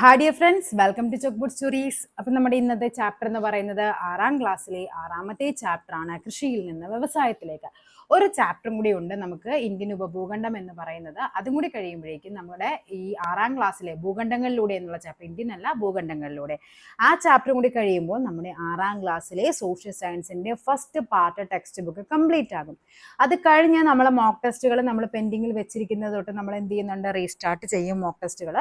Hi dear friends welcome to ചോക്ബുഡ് stories അപ്പം നമ്മുടെ ഇന്നത്തെ ചാപ്റ്റർ എന്ന് പറയുന്നത് ആറാം ക്ലാസ്സിലെ ആറാമത്തെ ചാപ്റ്റർ ആണ് കൃഷിയിൽ നിന്ന് വ്യവസായത്തിലേക്ക്. ഒരു ചാപ്റ്ററും കൂടി ഉണ്ട് നമുക്ക് ഇന്ത്യൻ ഉപഭൂഖണ്ഡം എന്ന് പറയുന്നത്. അതും കൂടി കഴിയുമ്പോഴേക്കും നമ്മുടെ ഈ ആറാം ക്ലാസ്സിലെ ഭൂഖണ്ഡങ്ങളിലൂടെ എന്നുള്ള ചാപ്റ്റർ ഇന്ത്യൻ അല്ല ഭൂഖണ്ഡങ്ങളിലൂടെ. ആ ചാപ്റ്റർ കൂടി കഴിയുമ്പോൾ നമ്മുടെ ആറാം ക്ലാസ്സിലെ സോഷ്യൽ സയൻസിന്റെ first part text book complete ആകും. അത് കഴിഞ്ഞ് നമ്മളെ മോക്ക് ടെസ്റ്റുകൾ നമ്മൾ പെൻഡിങ്ങിൽ വെച്ചിരിക്കുന്നത് തൊട്ട് നമ്മൾ എന്ത് ചെയ്യുന്നുണ്ട്? റീസ്റ്റാർട്ട് ചെയ്യും മോക്ക് ടെസ്റ്റുകൾ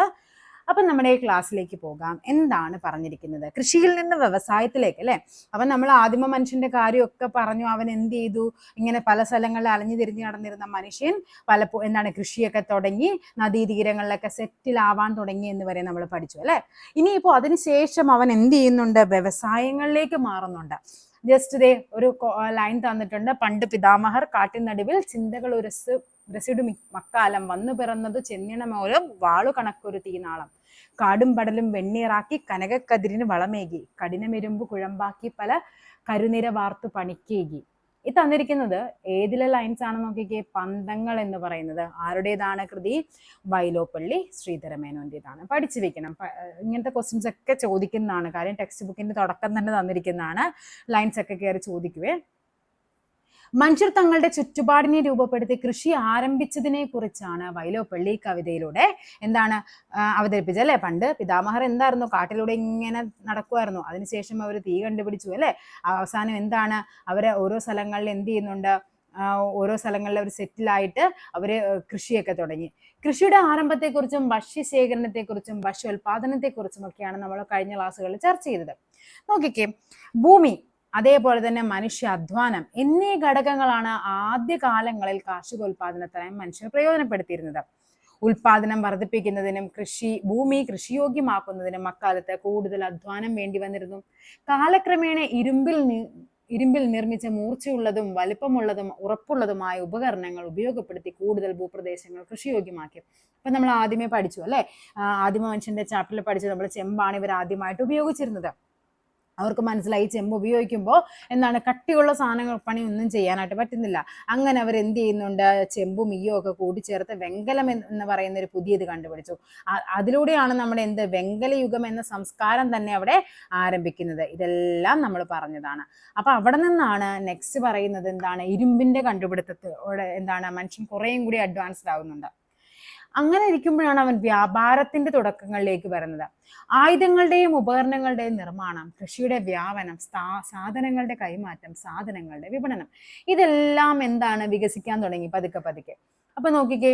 അപ്പം നമ്മുടെ ക്ലാസ്സിലേക്ക് പോകാം. എന്താണ് പറഞ്ഞിരിക്കുന്നത്? കൃഷിയിൽ നിന്ന് വ്യവസായത്തിലേക്ക് അല്ലേ? അപ്പം നമ്മൾ ആദിമ മനുഷ്യന്റെ കാര്യമൊക്കെ പറഞ്ഞു. അവൻ എന്ത് ചെയ്തു? ഇങ്ങനെ പല സ്ഥലങ്ങളിൽ അലഞ്ഞു തിരിഞ്ഞ് നടന്നിരുന്ന മനുഷ്യൻ പലപ്പോ എന്താണ് കൃഷിയൊക്കെ തുടങ്ങി നദീതീരങ്ങളിലൊക്കെ സെറ്റിൽ ആവാൻ തുടങ്ങി എന്ന് വരെ നമ്മൾ പഠിച്ചു അല്ലേ? ഇനിയിപ്പോൾ അതിനുശേഷം അവൻ എന്ത് ചെയ്യുന്നുണ്ട്? വ്യവസായങ്ങളിലേക്ക് മാറുന്നുണ്ട്. ജസ്റ്റ് ദേ ഒരു ലൈൻ തന്നിട്ടുണ്ട്. പണ്ട് പിതാമഹർ കാട്ടിനടുവിൽ ചിന്തകൾ ഉരസ് ഉരസിടു മക്കാലം വന്നു പിറന്നത് ചെന്നിണമോലും വാളു കണക്കൊരു തീനാളം. കാടും പടലും വെണ്ണീറാക്കി കനകക്കതിരിന് വളമേകി. കഠിനമെരുമ്പ് കുഴമ്പാക്കി പല കരുനിര വാർത്തു പണിക്കേകി. ഈ തന്നിരിക്കുന്നത് ഏതിലെ ലൈൻസ് ആണ് നോക്കിക്കേ? പന്തങ്ങൾ എന്ന് പറയുന്നത്. ആരുടേതാണ് കൃതി? വൈലോപ്പള്ളി ശ്രീധരമേനോന്റെതാണ് പഠിച്ചു വെക്കണം. ഇങ്ങനത്തെ ക്വസ്റ്റ്യൻസ് ഒക്കെ ചോദിക്കുന്നതാണ്. കാര്യം ടെക്സ്റ്റ് ബുക്കിന്റെ തുടക്കം തന്നെ തന്നിരിക്കുന്നതാണ്. ലൈൻസ് ഒക്കെ കയറി ചോദിക്കുവേ. മനുഷ്യർ തങ്ങളുടെ ചുറ്റുപാടിനെ രൂപപ്പെടുത്തി കൃഷി ആരംഭിച്ചതിനെ കുറിച്ചാണ് വൈലോപ്പള്ളി കവിതയിലൂടെ എന്താണ് അവതരിപ്പിച്ചത് അല്ലെ? പണ്ട് പിതാമഹർ എന്തായിരുന്നു? കാട്ടിലൂടെ ഇങ്ങനെ നടക്കുമായിരുന്നു അതിനുശേഷം അവർ തീ കണ്ടുപിടിച്ചു അല്ലെ? അവസാനം എന്താണ്? അവരെ ഓരോ സ്ഥലങ്ങളിൽ എന്ത് ചെയ്യുന്നുണ്ട്? ഓരോ സ്ഥലങ്ങളിൽ അവർ സെറ്റിലായിട്ട് അവർ കൃഷിയൊക്കെ തുടങ്ങി. കൃഷിയുടെ ആരംഭത്തെക്കുറിച്ചും ഭക്ഷ്യശേഖരണത്തെക്കുറിച്ചും ഭക്ഷ്യോൽപാദനത്തെക്കുറിച്ചും ഒക്കെയാണ് നമ്മൾ കഴിഞ്ഞ ക്ലാസ്സുകളിൽ ചർച്ച ചെയ്തത്. നോക്കിക്കേ ഭൂമി അതേപോലെ തന്നെ മനുഷ്യ അധ്വാനം എന്നീ ഘടകങ്ങളാണ് ആദ്യ കാലങ്ങളിൽ കാർഷികോൽപാദനത്തിനായി മനുഷ്യർ പ്രയോജനപ്പെടുത്തിയിരുന്നത്. ഉൽപാദനം വർദ്ധിപ്പിക്കുന്നതിനും കൃഷി ഭൂമി കൃഷിയോഗ്യമാക്കുന്നതിനും അക്കാലത്ത് കൂടുതൽ അധ്വാനം വേണ്ടി വന്നിരുന്നു. കാലക്രമേണ ഇരുമ്പിൽ ഇരുമ്പിൽ നിർമ്മിച്ച മൂർച്ചയുള്ളതും വലിപ്പമുള്ളതും ഉറപ്പുള്ളതുമായ ഉപകരണങ്ങൾ ഉപയോഗപ്പെടുത്തി കൂടുതൽ ഭൂപ്രദേശങ്ങൾ കൃഷിയോഗ്യമാക്കി. അപ്പൊ നമ്മൾ ആദ്യമേ പഠിച്ചു അല്ലെ? ആദിമ മനുഷ്യന്റെ ചാപ്റ്ററിൽ പഠിച്ചു നമ്മൾ ചെമ്പാണ് ഇവർ ആദ്യമായിട്ട് ഉപയോഗിച്ചിരുന്നത്. അവർക്ക് മനസ്സിലായി ചെമ്പ് ഉപയോഗിക്കുമ്പോൾ എന്താണ് കട്ടിയുള്ള സാധനങ്ങൾ പണി ഒന്നും ചെയ്യാനായിട്ട് പറ്റുന്നില്ല. അങ്ങനെ അവർ എന്ത് ചെയ്യുന്നുണ്ട്? ചെമ്പും ഈയോ ഒക്കെ കൂട്ടിച്ചേർത്ത് വെങ്കലം എന്ന് പറയുന്ന ഒരു പുതിയത് കണ്ടുപിടിച്ചു. അതിലൂടെയാണ് നമ്മുടെ എന്ത് വെങ്കലയുഗം എന്ന സംസ്കാരം തന്നെ അവിടെ ആരംഭിക്കുന്നത്. ഇതെല്ലാം നമ്മൾ പറഞ്ഞതാണ്. അപ്പൊ അവിടെ നിന്നാണ് നെക്സ്റ്റ് പറയുന്നത് എന്താണ്? ഇരുമ്പിന്റെ കണ്ടുപിടുത്തത്തോടെ എന്താണ്? മനുഷ്യൻ കുറേയും കൂടി അഡ്വാൻസ്ഡ് ആവുന്നുണ്ട്. അങ്ങനെ ഇരിക്കുമ്പോഴാണ് അവൻ വ്യാപാരത്തിന്റെ തുടക്കങ്ങളിലേക്ക് വരുന്നത്. ആയുധങ്ങളുടെയും ഉപകരണങ്ങളുടെയും നിർമ്മാണം കൃഷിയുടെ വ്യാപനം സാധനങ്ങളുടെ കൈമാറ്റം സാധനങ്ങളുടെ വിപണനം. ഇതെല്ലാം എന്താണ് വികസിക്കാൻ തുടങ്ങി പതുക്കെ പതുക്കെ. അപ്പൊ നോക്കിക്കേ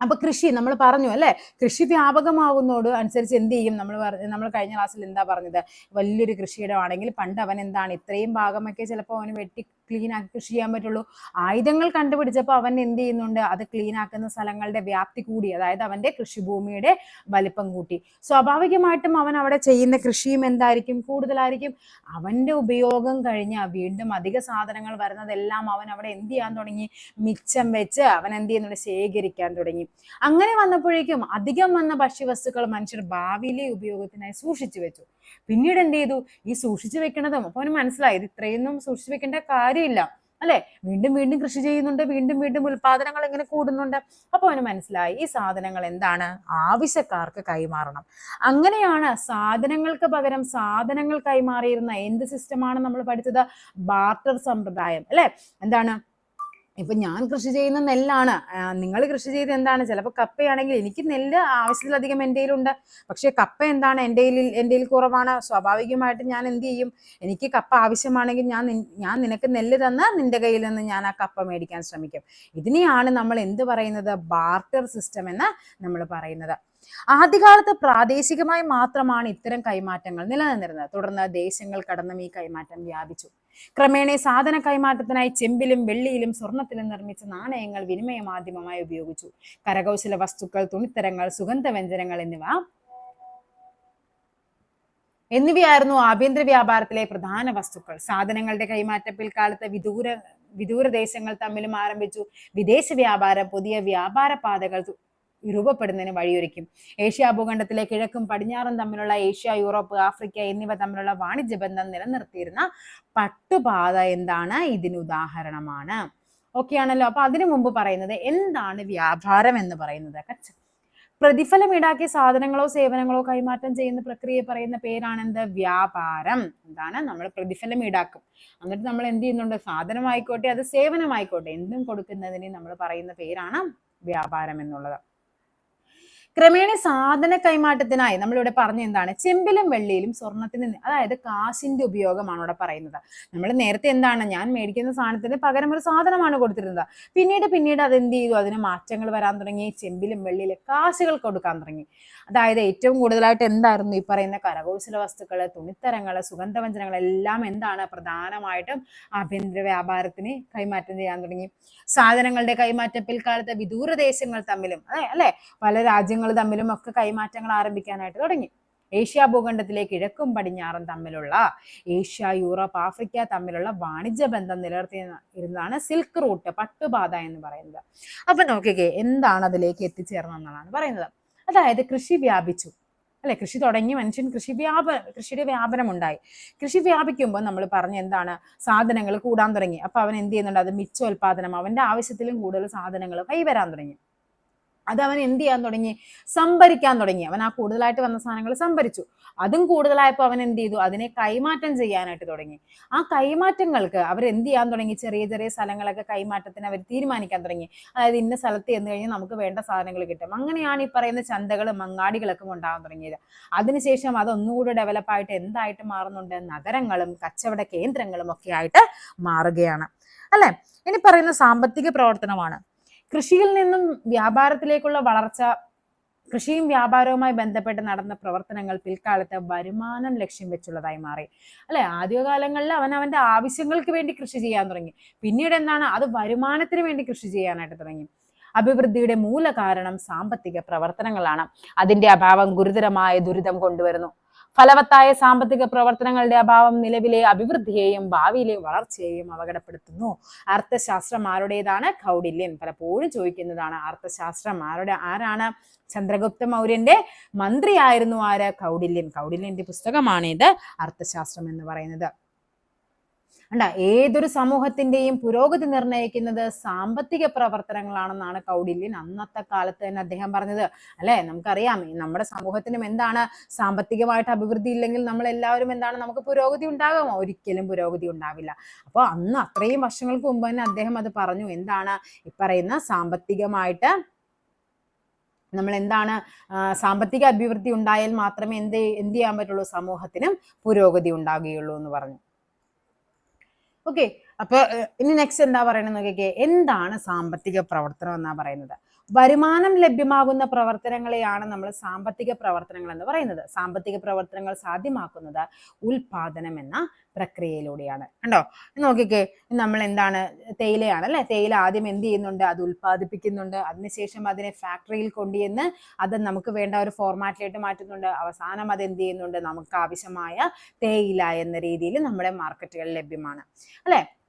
അപ്പൊ കൃഷി നമ്മൾ പറഞ്ഞു അല്ലെ? കൃഷി വ്യാപകമാകുന്നതോട് അനുസരിച്ച് എന്ത് ചെയ്യും? നമ്മൾ നമ്മൾ കഴിഞ്ഞ ക്ലാസ്സിൽ എന്താ പറഞ്ഞത്? വലിയൊരു കൃഷിയിടമാണെങ്കിൽ പണ്ട് അവൻ എന്താണ് ഇത്രയും ഭാഗമൊക്കെ ചിലപ്പോൾ അവന് വെട്ടി ക്ലീൻ ആക്കി കൃഷി ചെയ്യാൻ പറ്റുള്ളൂ. ആയുധങ്ങൾ കണ്ടുപിടിച്ചപ്പോൾ അവൻ എന്ത് ചെയ്യുന്നുണ്ട്? അത് ക്ലീൻ ആക്കുന്ന സ്ഥലങ്ങളുടെ വ്യാപ്തി കൂടി അതായത് അവന്റെ കൃഷിഭൂമിയുടെ വലിപ്പം കൂട്ടി. സ്വാഭാവികമായിട്ടും അവൻ അവിടെ ചെയ്യുന്ന കൃഷിയും എന്തായിരിക്കും? കൂടുതലായിരിക്കും അവന്റെ ഉപയോഗം കഴിഞ്ഞ് വീണ്ടും അധിക സാധനങ്ങൾ വരുന്നതെല്ലാം അവൻ അവിടെ എന്ത് ചെയ്യാൻ തുടങ്ങി? മിച്ചം വെച്ച് അവൻ എന്ത് ചെയ്യുന്നുണ്ട്? ശേഖരിക്കാൻ തുടങ്ങി. അങ്ങനെ വന്നപ്പോഴേക്കും അധികം വന്ന ഭക്ഷ്യവസ്തുക്കൾ മനുഷ്യർ ഭാവിയിലെ ഉപയോഗത്തിനായി സൂക്ഷിച്ചു വെച്ചു. പിന്നീട് എന്ത് ചെയ്തു ഈ സൂക്ഷിച്ചു വെക്കണതും. അപ്പൊ അവന് മനസ്സിലായി ഇത് ഇത്രയൊന്നും സൂക്ഷിച്ചു വെക്കേണ്ട കാര്യമില്ല. അല്ലെ? വീണ്ടും വീണ്ടും കൃഷി ചെയ്യുന്നുണ്ട്. വീണ്ടും വീണ്ടും ഉൽപാദനങ്ങൾ ഇങ്ങനെ കൂടുന്നുണ്ട്? അപ്പൊ അവന് മനസ്സിലായി ഈ സാധനങ്ങൾ എന്താണ്? ആവശ്യക്കാർക്ക് കൈമാറണം. അങ്ങനെയാണ് സാധനങ്ങൾക്ക് പകരം സാധനങ്ങൾ കൈമാറിയിരുന്ന എന്ത് സിസ്റ്റമാണ് നമ്മൾ പഠിച്ചത്? ബാർട്ടർ സമ്പ്രദായം. അല്ലെ? എന്താണ്? ഇപ്പൊ ഞാൻ കൃഷി ചെയ്യുന്ന നെല്ലാണ്. നിങ്ങൾ കൃഷി ചെയ്ത് എന്താണ്? ചിലപ്പോൾ കപ്പയാണെങ്കിൽ എനിക്ക് നെല്ല് ആവശ്യത്തിലധികം എന്റെ കയ്യിലുണ്ട്. പക്ഷേ കപ്പ എന്താണ് എന്റെ കയ്യിൽ എന്റെ കയ്യിൽ കുറവാണ്. സ്വാഭാവികമായിട്ട് ഞാൻ എന്ത് ചെയ്യും? എനിക്ക് കപ്പ ആവശ്യമാണെങ്കിൽ ഞാൻ ഞാൻ നിനക്ക് നെല്ല് തന്ന് നിന്റെ കയ്യിൽ നിന്ന് ഞാൻ ആ കപ്പ മേടിക്കാൻ ശ്രമിക്കും. ഇതിനെയാണ് നമ്മൾ എന്ത് പറയുന്നത്? ബാർട്ടർ സിസ്റ്റം എന്ന് നമ്മൾ പറയുന്നത്. ആദ്യകാലത്ത് പ്രാദേശികമായി മാത്രമാണ് ഇത്തരം കൈമാറ്റങ്ങൾ നിലനിന്നിരുന്നത്. തുടർന്ന് ദേശങ്ങൾ കടന്നും ഈ കൈമാറ്റം വ്യാപിച്ചു. ക്രമേണ സാധന കൈമാറ്റത്തിനായി ചെമ്പിലും വെള്ളിയിലും സ്വർണത്തിലും നിർമ്മിച്ച നാണയങ്ങൾ വിനിമയ മാധ്യമമായി ഉപയോഗിച്ചു. കരകൗശല വസ്തുക്കൾ തുണിത്തരങ്ങൾ സുഗന്ധവ്യഞ്ജനങ്ങൾ എന്നിവ എന്നിവയായിരുന്നു ആഭ്യന്തര വ്യാപാരത്തിലെ പ്രധാന വസ്തുക്കൾ. സാധനങ്ങളുടെ കൈമാറ്റം പിൽക്കാലത്ത് വിദൂര വിദൂര ദേശങ്ങൾ തമ്മിലും ആരംഭിച്ചു. വിദേശ വ്യാപാരം പുതിയ വ്യാപാര പാതകൾ രൂപപ്പെടുന്നതിന് വഴിയൊരുക്കും. ഏഷ്യ ഭൂഖണ്ഡത്തിലെ കിഴക്കും പടിഞ്ഞാറും തമ്മിലുള്ള ഏഷ്യ യൂറോപ്പ് ആഫ്രിക്ക എന്നിവ തമ്മിലുള്ള വാണിജ്യ ബന്ധം നിലനിർത്തിയിരുന്ന പട്ടുപാത എന്താണ്? ഇതിന് ഉദാഹരണമാണ്. ഓക്കെ ആണല്ലോ. അപ്പൊ അതിനു മുമ്പ് പറയുന്നത് എന്താണ് വ്യാപാരം എന്ന് പറയുന്നത്? കച്ച. പ്രതിഫലം ഈടാക്കിയ സാധനങ്ങളോ സേവനങ്ങളോ കൈമാറ്റം ചെയ്യുന്ന പ്രക്രിയയെ പറയുന്ന പേരാണ് എന്ത് വ്യാപാരം. എന്താണ്? നമ്മൾ പ്രതിഫലം ഈടാക്കും. എന്നിട്ട് നമ്മൾ എന്ത് ചെയ്യുന്നുണ്ട്? സാധനമായിക്കോട്ടെ അത് സേവനമായിക്കോട്ടെ എന്തും കൊടുക്കുന്നതിന് നമ്മൾ പറയുന്ന പേരാണ് വ്യാപാരം എന്നുള്ളത്. ക്രമേണ സാധന കൈമാറ്റത്തിനായി നമ്മളിവിടെ പറഞ്ഞ എന്താണ്? ചെമ്പിലും വെള്ളിയിലും സ്വർണത്തിന് നി- അതായത് കാശിന്റെ ഉപയോഗമാണ് ഇവിടെ പറയുന്നത്. നമ്മൾ നേരത്തെ എന്താണ്? ഞാൻ മേടിക്കുന്ന സാധനത്തിന് പകരം ഒരു സാധനമാണ് കൊടുത്തിരുന്നത്. പിന്നീട് പിന്നീട് അത് എന്ത് ചെയ്തു? അതിന് മാറ്റങ്ങൾ വരാൻ തുടങ്ങി. ചെമ്പിലും വെള്ളിയിലും കാശുകൾ കൊടുക്കാൻ തുടങ്ങി. അതായത് ഏറ്റവും കൂടുതലായിട്ട് എന്തായിരുന്നു ഈ പറയുന്ന കരകൗശല വസ്തുക്കൾ തുണിത്തരങ്ങൾ സുഗന്ധവ്യഞ്ജനങ്ങൾ എല്ലാം എന്താണ് പ്രധാനമായിട്ടും ആഭ്യന്തര വ്യാപാരത്തിന് കൈമാറ്റം ചെയ്യാൻ തുടങ്ങി. സാധനങ്ങളുടെ കൈമാറ്റം പിൽക്കാലത്ത് വിദൂരദേശങ്ങൾ തമ്മിലും അതെ അല്ലെ? പല രാജ്യങ്ങൾ തമ്മിലും ഒക്കെ കൈമാറ്റങ്ങൾ ആരംഭിക്കാനായിട്ട് തുടങ്ങി. ഏഷ്യ ഭൂഖണ്ഡത്തിലെ കിഴക്കും പടിഞ്ഞാറും തമ്മിലുള്ള ഏഷ്യ യൂറോപ്പ് ആഫ്രിക്ക തമ്മിലുള്ള വാണിജ്യ ബന്ധം നിലനിർത്തി ഇരുന്നതാണ് സിൽക്ക് റൂട്ട് പട്ടുപാത എന്ന് പറയുന്നത്. അപ്പൊ നോക്കിക്കേ എന്താണ് അതിലേക്ക് എത്തിച്ചേർന്നതെന്നാണ് പറയുന്നത്. അതായത് കൃഷി വ്യാപിച്ചു. അല്ലെ? കൃഷി തുടങ്ങി മനുഷ്യൻ കൃഷി വ്യാപ കൃഷിയുടെ വ്യാപനം ഉണ്ടായി കൃഷി വ്യാപിക്കുമ്പോൾ നമ്മൾ പറഞ്ഞ എന്താണ്? സാധനങ്ങൾ കൂടാൻ തുടങ്ങി. അപ്പൊ അവൻ എന്ത് ചെയ്യുന്നുണ്ട്? അത് മിച്ചോൽപാദനം അവന്റെ ആവശ്യത്തിലും കൂടുതൽ സാധനങ്ങൾ കൈവരാൻ തുടങ്ങി. അത് അവൻ എന്ത് ചെയ്യാൻ തുടങ്ങി? സംഭരിക്കാൻ തുടങ്ങി. അവൻ ആ കൂടുതലായിട്ട് വന്ന സാധനങ്ങൾ സംഭരിച്ചു. അതും കൂടുതലായപ്പോൾ അവൻ എന്ത് ചെയ്തു? അതിനെ കൈമാറ്റം ചെയ്യാനായിട്ട് തുടങ്ങി. ആ കൈമാറ്റങ്ങൾക്ക് അവർ എന്ത് ചെയ്യാൻ തുടങ്ങി? ചെറിയ ചെറിയ സ്ഥലങ്ങളൊക്കെ കൈമാറ്റത്തിന് അവർ തീരുമാനിക്കാൻ തുടങ്ങി. അതായത് ഇന്ന സ്ഥലത്ത് എന്ന് കഴിഞ്ഞാൽ നമുക്ക് വേണ്ട സാധനങ്ങൾ കിട്ടും. അങ്ങനെയാണ് ഈ പറയുന്ന ചന്തകളും മങ്ങാടികളൊക്കെ ഉണ്ടാകാൻ തുടങ്ങിയത്. അതിനുശേഷം അതൊന്നുകൂടി ഡെവലപ്പായിട്ട് എന്തായിട്ട് മാറുന്നുണ്ട്? നഗരങ്ങളും കച്ചവട കേന്ദ്രങ്ങളും ഒക്കെ ആയിട്ട് മാറുകയാണ്. അല്ലെ? ഇനി പറയുന്ന സാമ്പത്തിക പ്രവർത്തനമാണ്. കൃഷിയിൽ നിന്നും വ്യാപാരത്തിലേക്കുള്ള വളർച്ച കൃഷിയും വ്യാപാരവുമായി ബന്ധപ്പെട്ട് നടന്ന പ്രവർത്തനങ്ങൾ പിൽക്കാലത്ത് വരുമാനം ലക്ഷ്യം വെച്ചുള്ളതായി മാറി. അല്ലെ? ആദ്യകാലങ്ങളിൽ അവൻ അവന്റെ ആവശ്യങ്ങൾക്ക് വേണ്ടി കൃഷി ചെയ്യാൻ തുടങ്ങി. പിന്നീട് എന്താണ്? അത് വരുമാനത്തിന് വേണ്ടി കൃഷി ചെയ്യാനായിട്ട് തുടങ്ങി. അഭിവൃദ്ധിയുടെ മൂല കാരണം സാമ്പത്തിക പ്രവർത്തനങ്ങളാണ്. അതിന്റെ അഭാവം ഗുരുതരമായ ദുരിതം കൊണ്ടുവരുന്നു. ഫലവത്തായ സാമ്പത്തിക പ്രവർത്തനങ്ങളുടെ അഭാവം നിലവിലെ അഭിവൃദ്ധിയെയും ഭാവിയിലെ വളർച്ചയെയും അപകടപ്പെടുത്തുന്നു. അർത്ഥശാസ്ത്രം ആരുടേതാണ്? കൗടില്യൻ പലപ്പോഴും ചോദിക്കുന്നതാണ്. അർത്ഥശാസ്ത്രം ആരുടെ ആരാണ്? ചന്ദ്രഗുപ്ത മൗര്യന്റെ മന്ത്രിയായിരുന്നു ആര്? കൗടില്യൻ. കൗടില്യന്റെ പുസ്തകമാണ് ഇത് അർത്ഥശാസ്ത്രം എന്ന് പറയുന്നത്. അണ്ട ഏതൊരു സമൂഹത്തിന്റെയും പുരോഗതി നിർണയിക്കുന്നത് സാമ്പത്തിക പ്രവർത്തനങ്ങളാണെന്നാണ് കൗടില്യൻ അന്നത്തെ കാലത്ത് തന്നെ അദ്ദേഹം പറഞ്ഞത്. അല്ലെ? നമുക്കറിയാം നമ്മുടെ സമൂഹത്തിനും എന്താണ്? സാമ്പത്തികമായിട്ട് അഭിവൃദ്ധി ഇല്ലെങ്കിൽ നമ്മൾ എല്ലാവരും എന്താണ്? നമുക്ക് പുരോഗതി ഉണ്ടാകുമോ? ഒരിക്കലും പുരോഗതി ഉണ്ടാവില്ല. അപ്പോൾ അന്ന് അത്രയും വർഷങ്ങൾക്ക് മുമ്പ് തന്നെ അദ്ദേഹം അത് പറഞ്ഞു. എന്താണ്? ഈ പറയുന്ന സാമ്പത്തികമായിട്ട് നമ്മൾ എന്താണ് സാമ്പത്തിക അഭിവൃദ്ധി ഉണ്ടായാൽ മാത്രമേ എന്ത് എന്ത് ചെയ്യാൻ പറ്റുള്ളൂ? സമൂഹത്തിനും പുരോഗതി ഉണ്ടാകുകയുള്ളൂ എന്ന് പറഞ്ഞു. ഓക്കെ അപ്പൊ ഇനി നെക്സ്റ്റ് എന്താ പറയണെന്ന് നോക്കിക്കേ. എന്താണ് സാമ്പത്തിക പ്രവർത്തനം എന്നാ പറയുന്നത്? വരുമാനം ലഭ്യമാകുന്ന പ്രവർത്തനങ്ങളെയാണ് നമ്മൾ സാമ്പത്തിക പ്രവർത്തനങ്ങൾ എന്ന് പറയുന്നത്. സാമ്പത്തിക പ്രവർത്തനങ്ങൾ സാധ്യമാക്കുന്നത് ഉൽപാദനം എന്ന പ്രക്രിയയിലൂടെയാണ്. കണ്ടോ? നോക്കിക്കേ നമ്മൾ എന്താണ് തേയിലയാണ് അല്ലെ? തേയില ആദ്യം എന്ത് ചെയ്യുന്നുണ്ട്? അത് ഉൽപ്പാദിപ്പിക്കുന്നുണ്ട്. അതിനുശേഷം അതിനെ ഫാക്ടറിയിൽ കൊണ്ടുവന്ന് അത് നമുക്ക് വേണ്ട ഒരു ഫോർമാറ്റിലേക്ക് മാറ്റുന്നുണ്ട്. അവസാനം അത് എന്ത് ചെയ്യുന്നുണ്ട്? നമുക്ക് ആവശ്യമായ തേയില എന്ന രീതിയിൽ നമ്മുടെ മാർക്കറ്റുകളിൽ ലഭ്യമാണ്. അല്ലെ?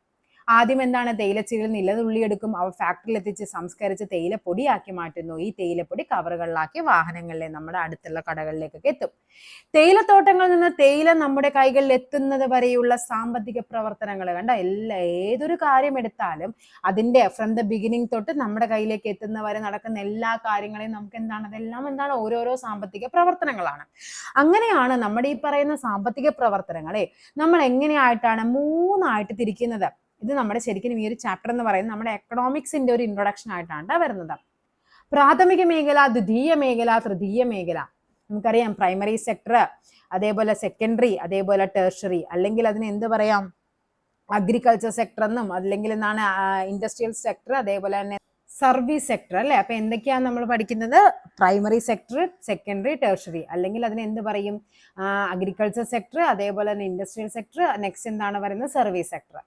ആദ്യം എന്താണ് തേയിലച്ചെടികൾ നിലതുള്ളിയെടുക്കും അവ ഫാക്ടറിയിൽ എത്തിച്ച് സംസ്കരിച്ച് തേയിലപ്പൊടിയാക്കി മാറ്റുന്നു. ഈ തേയിലപ്പൊടി കവറുകളിലാക്കി വാഹനങ്ങളിലെ നമ്മുടെ അടുത്തുള്ള കടകളിലേക്കൊക്കെ എത്തും. തേയിലത്തോട്ടങ്ങളിൽ നിന്ന് തേയില നമ്മുടെ കൈകളിൽ എത്തുന്നത് വരെയുള്ള സാമ്പത്തിക പ്രവർത്തനങ്ങൾ കണ്ട എല്ലാ ഏതൊരു കാര്യം എടുത്താലും അതിന്റെ ഫ്രം ദ ബിഗിനിങ് തൊട്ട് നമ്മുടെ കയ്യിലേക്ക് എത്തുന്ന വരെ നടക്കുന്ന എല്ലാ കാര്യങ്ങളെയും നമുക്ക് എന്താണ് അതെല്ലാം എന്താണ് ഓരോരോ സാമ്പത്തിക പ്രവർത്തനങ്ങളാണ്. അങ്ങനെയാണ് നമ്മുടെ ഈ പറയുന്ന സാമ്പത്തിക പ്രവർത്തനങ്ങളെ നമ്മൾ എങ്ങനെയായിട്ടാണ് മൂന്നായിട്ട് തിരിക്കുന്നത്? ഇത് നമ്മുടെ ശരിക്കും ഈ ഒരു ചാപ്റ്റർ എന്ന് പറയുന്നത് നമ്മുടെ എക്കണോമിക്സിന്റെ ഒരു ഇൻട്രൊഡക്ഷൻ ആയിട്ടാണ് വരുന്നത്. പ്രാഥമിക മേഖല ദ്വിതീയ മേഖല തൃതീയ മേഖല. നമുക്കറിയാം പ്രൈമറി സെക്ടർ അതേപോലെ സെക്കൻഡറി അതേപോലെ ടേർഷറി അല്ലെങ്കിൽ അതിന് എന്ത് പറയാം? അഗ്രികൾച്ചർ സെക്ടർ എന്നും അല്ലെങ്കിൽ എന്താണ് ഇൻഡസ്ട്രിയൽ സെക്ടർ അതേപോലെ തന്നെ സർവീസ് സെക്ടർ അല്ലെ? അപ്പൊ എന്തൊക്കെയാണ് നമ്മൾ പഠിക്കുന്നത്? പ്രൈമറി സെക്ടർ സെക്കൻഡറി ടേർഷറി അല്ലെങ്കിൽ അതിന് എന്ത് പറയും? അഗ്രികൾച്ചർ സെക്ടർ അതേപോലെ തന്നെ ഇൻഡസ്ട്രിയൽ സെക്ടർ നെക്സ്റ്റ് എന്താണ് പറയുന്നത്? സർവീസ് സെക്ടർ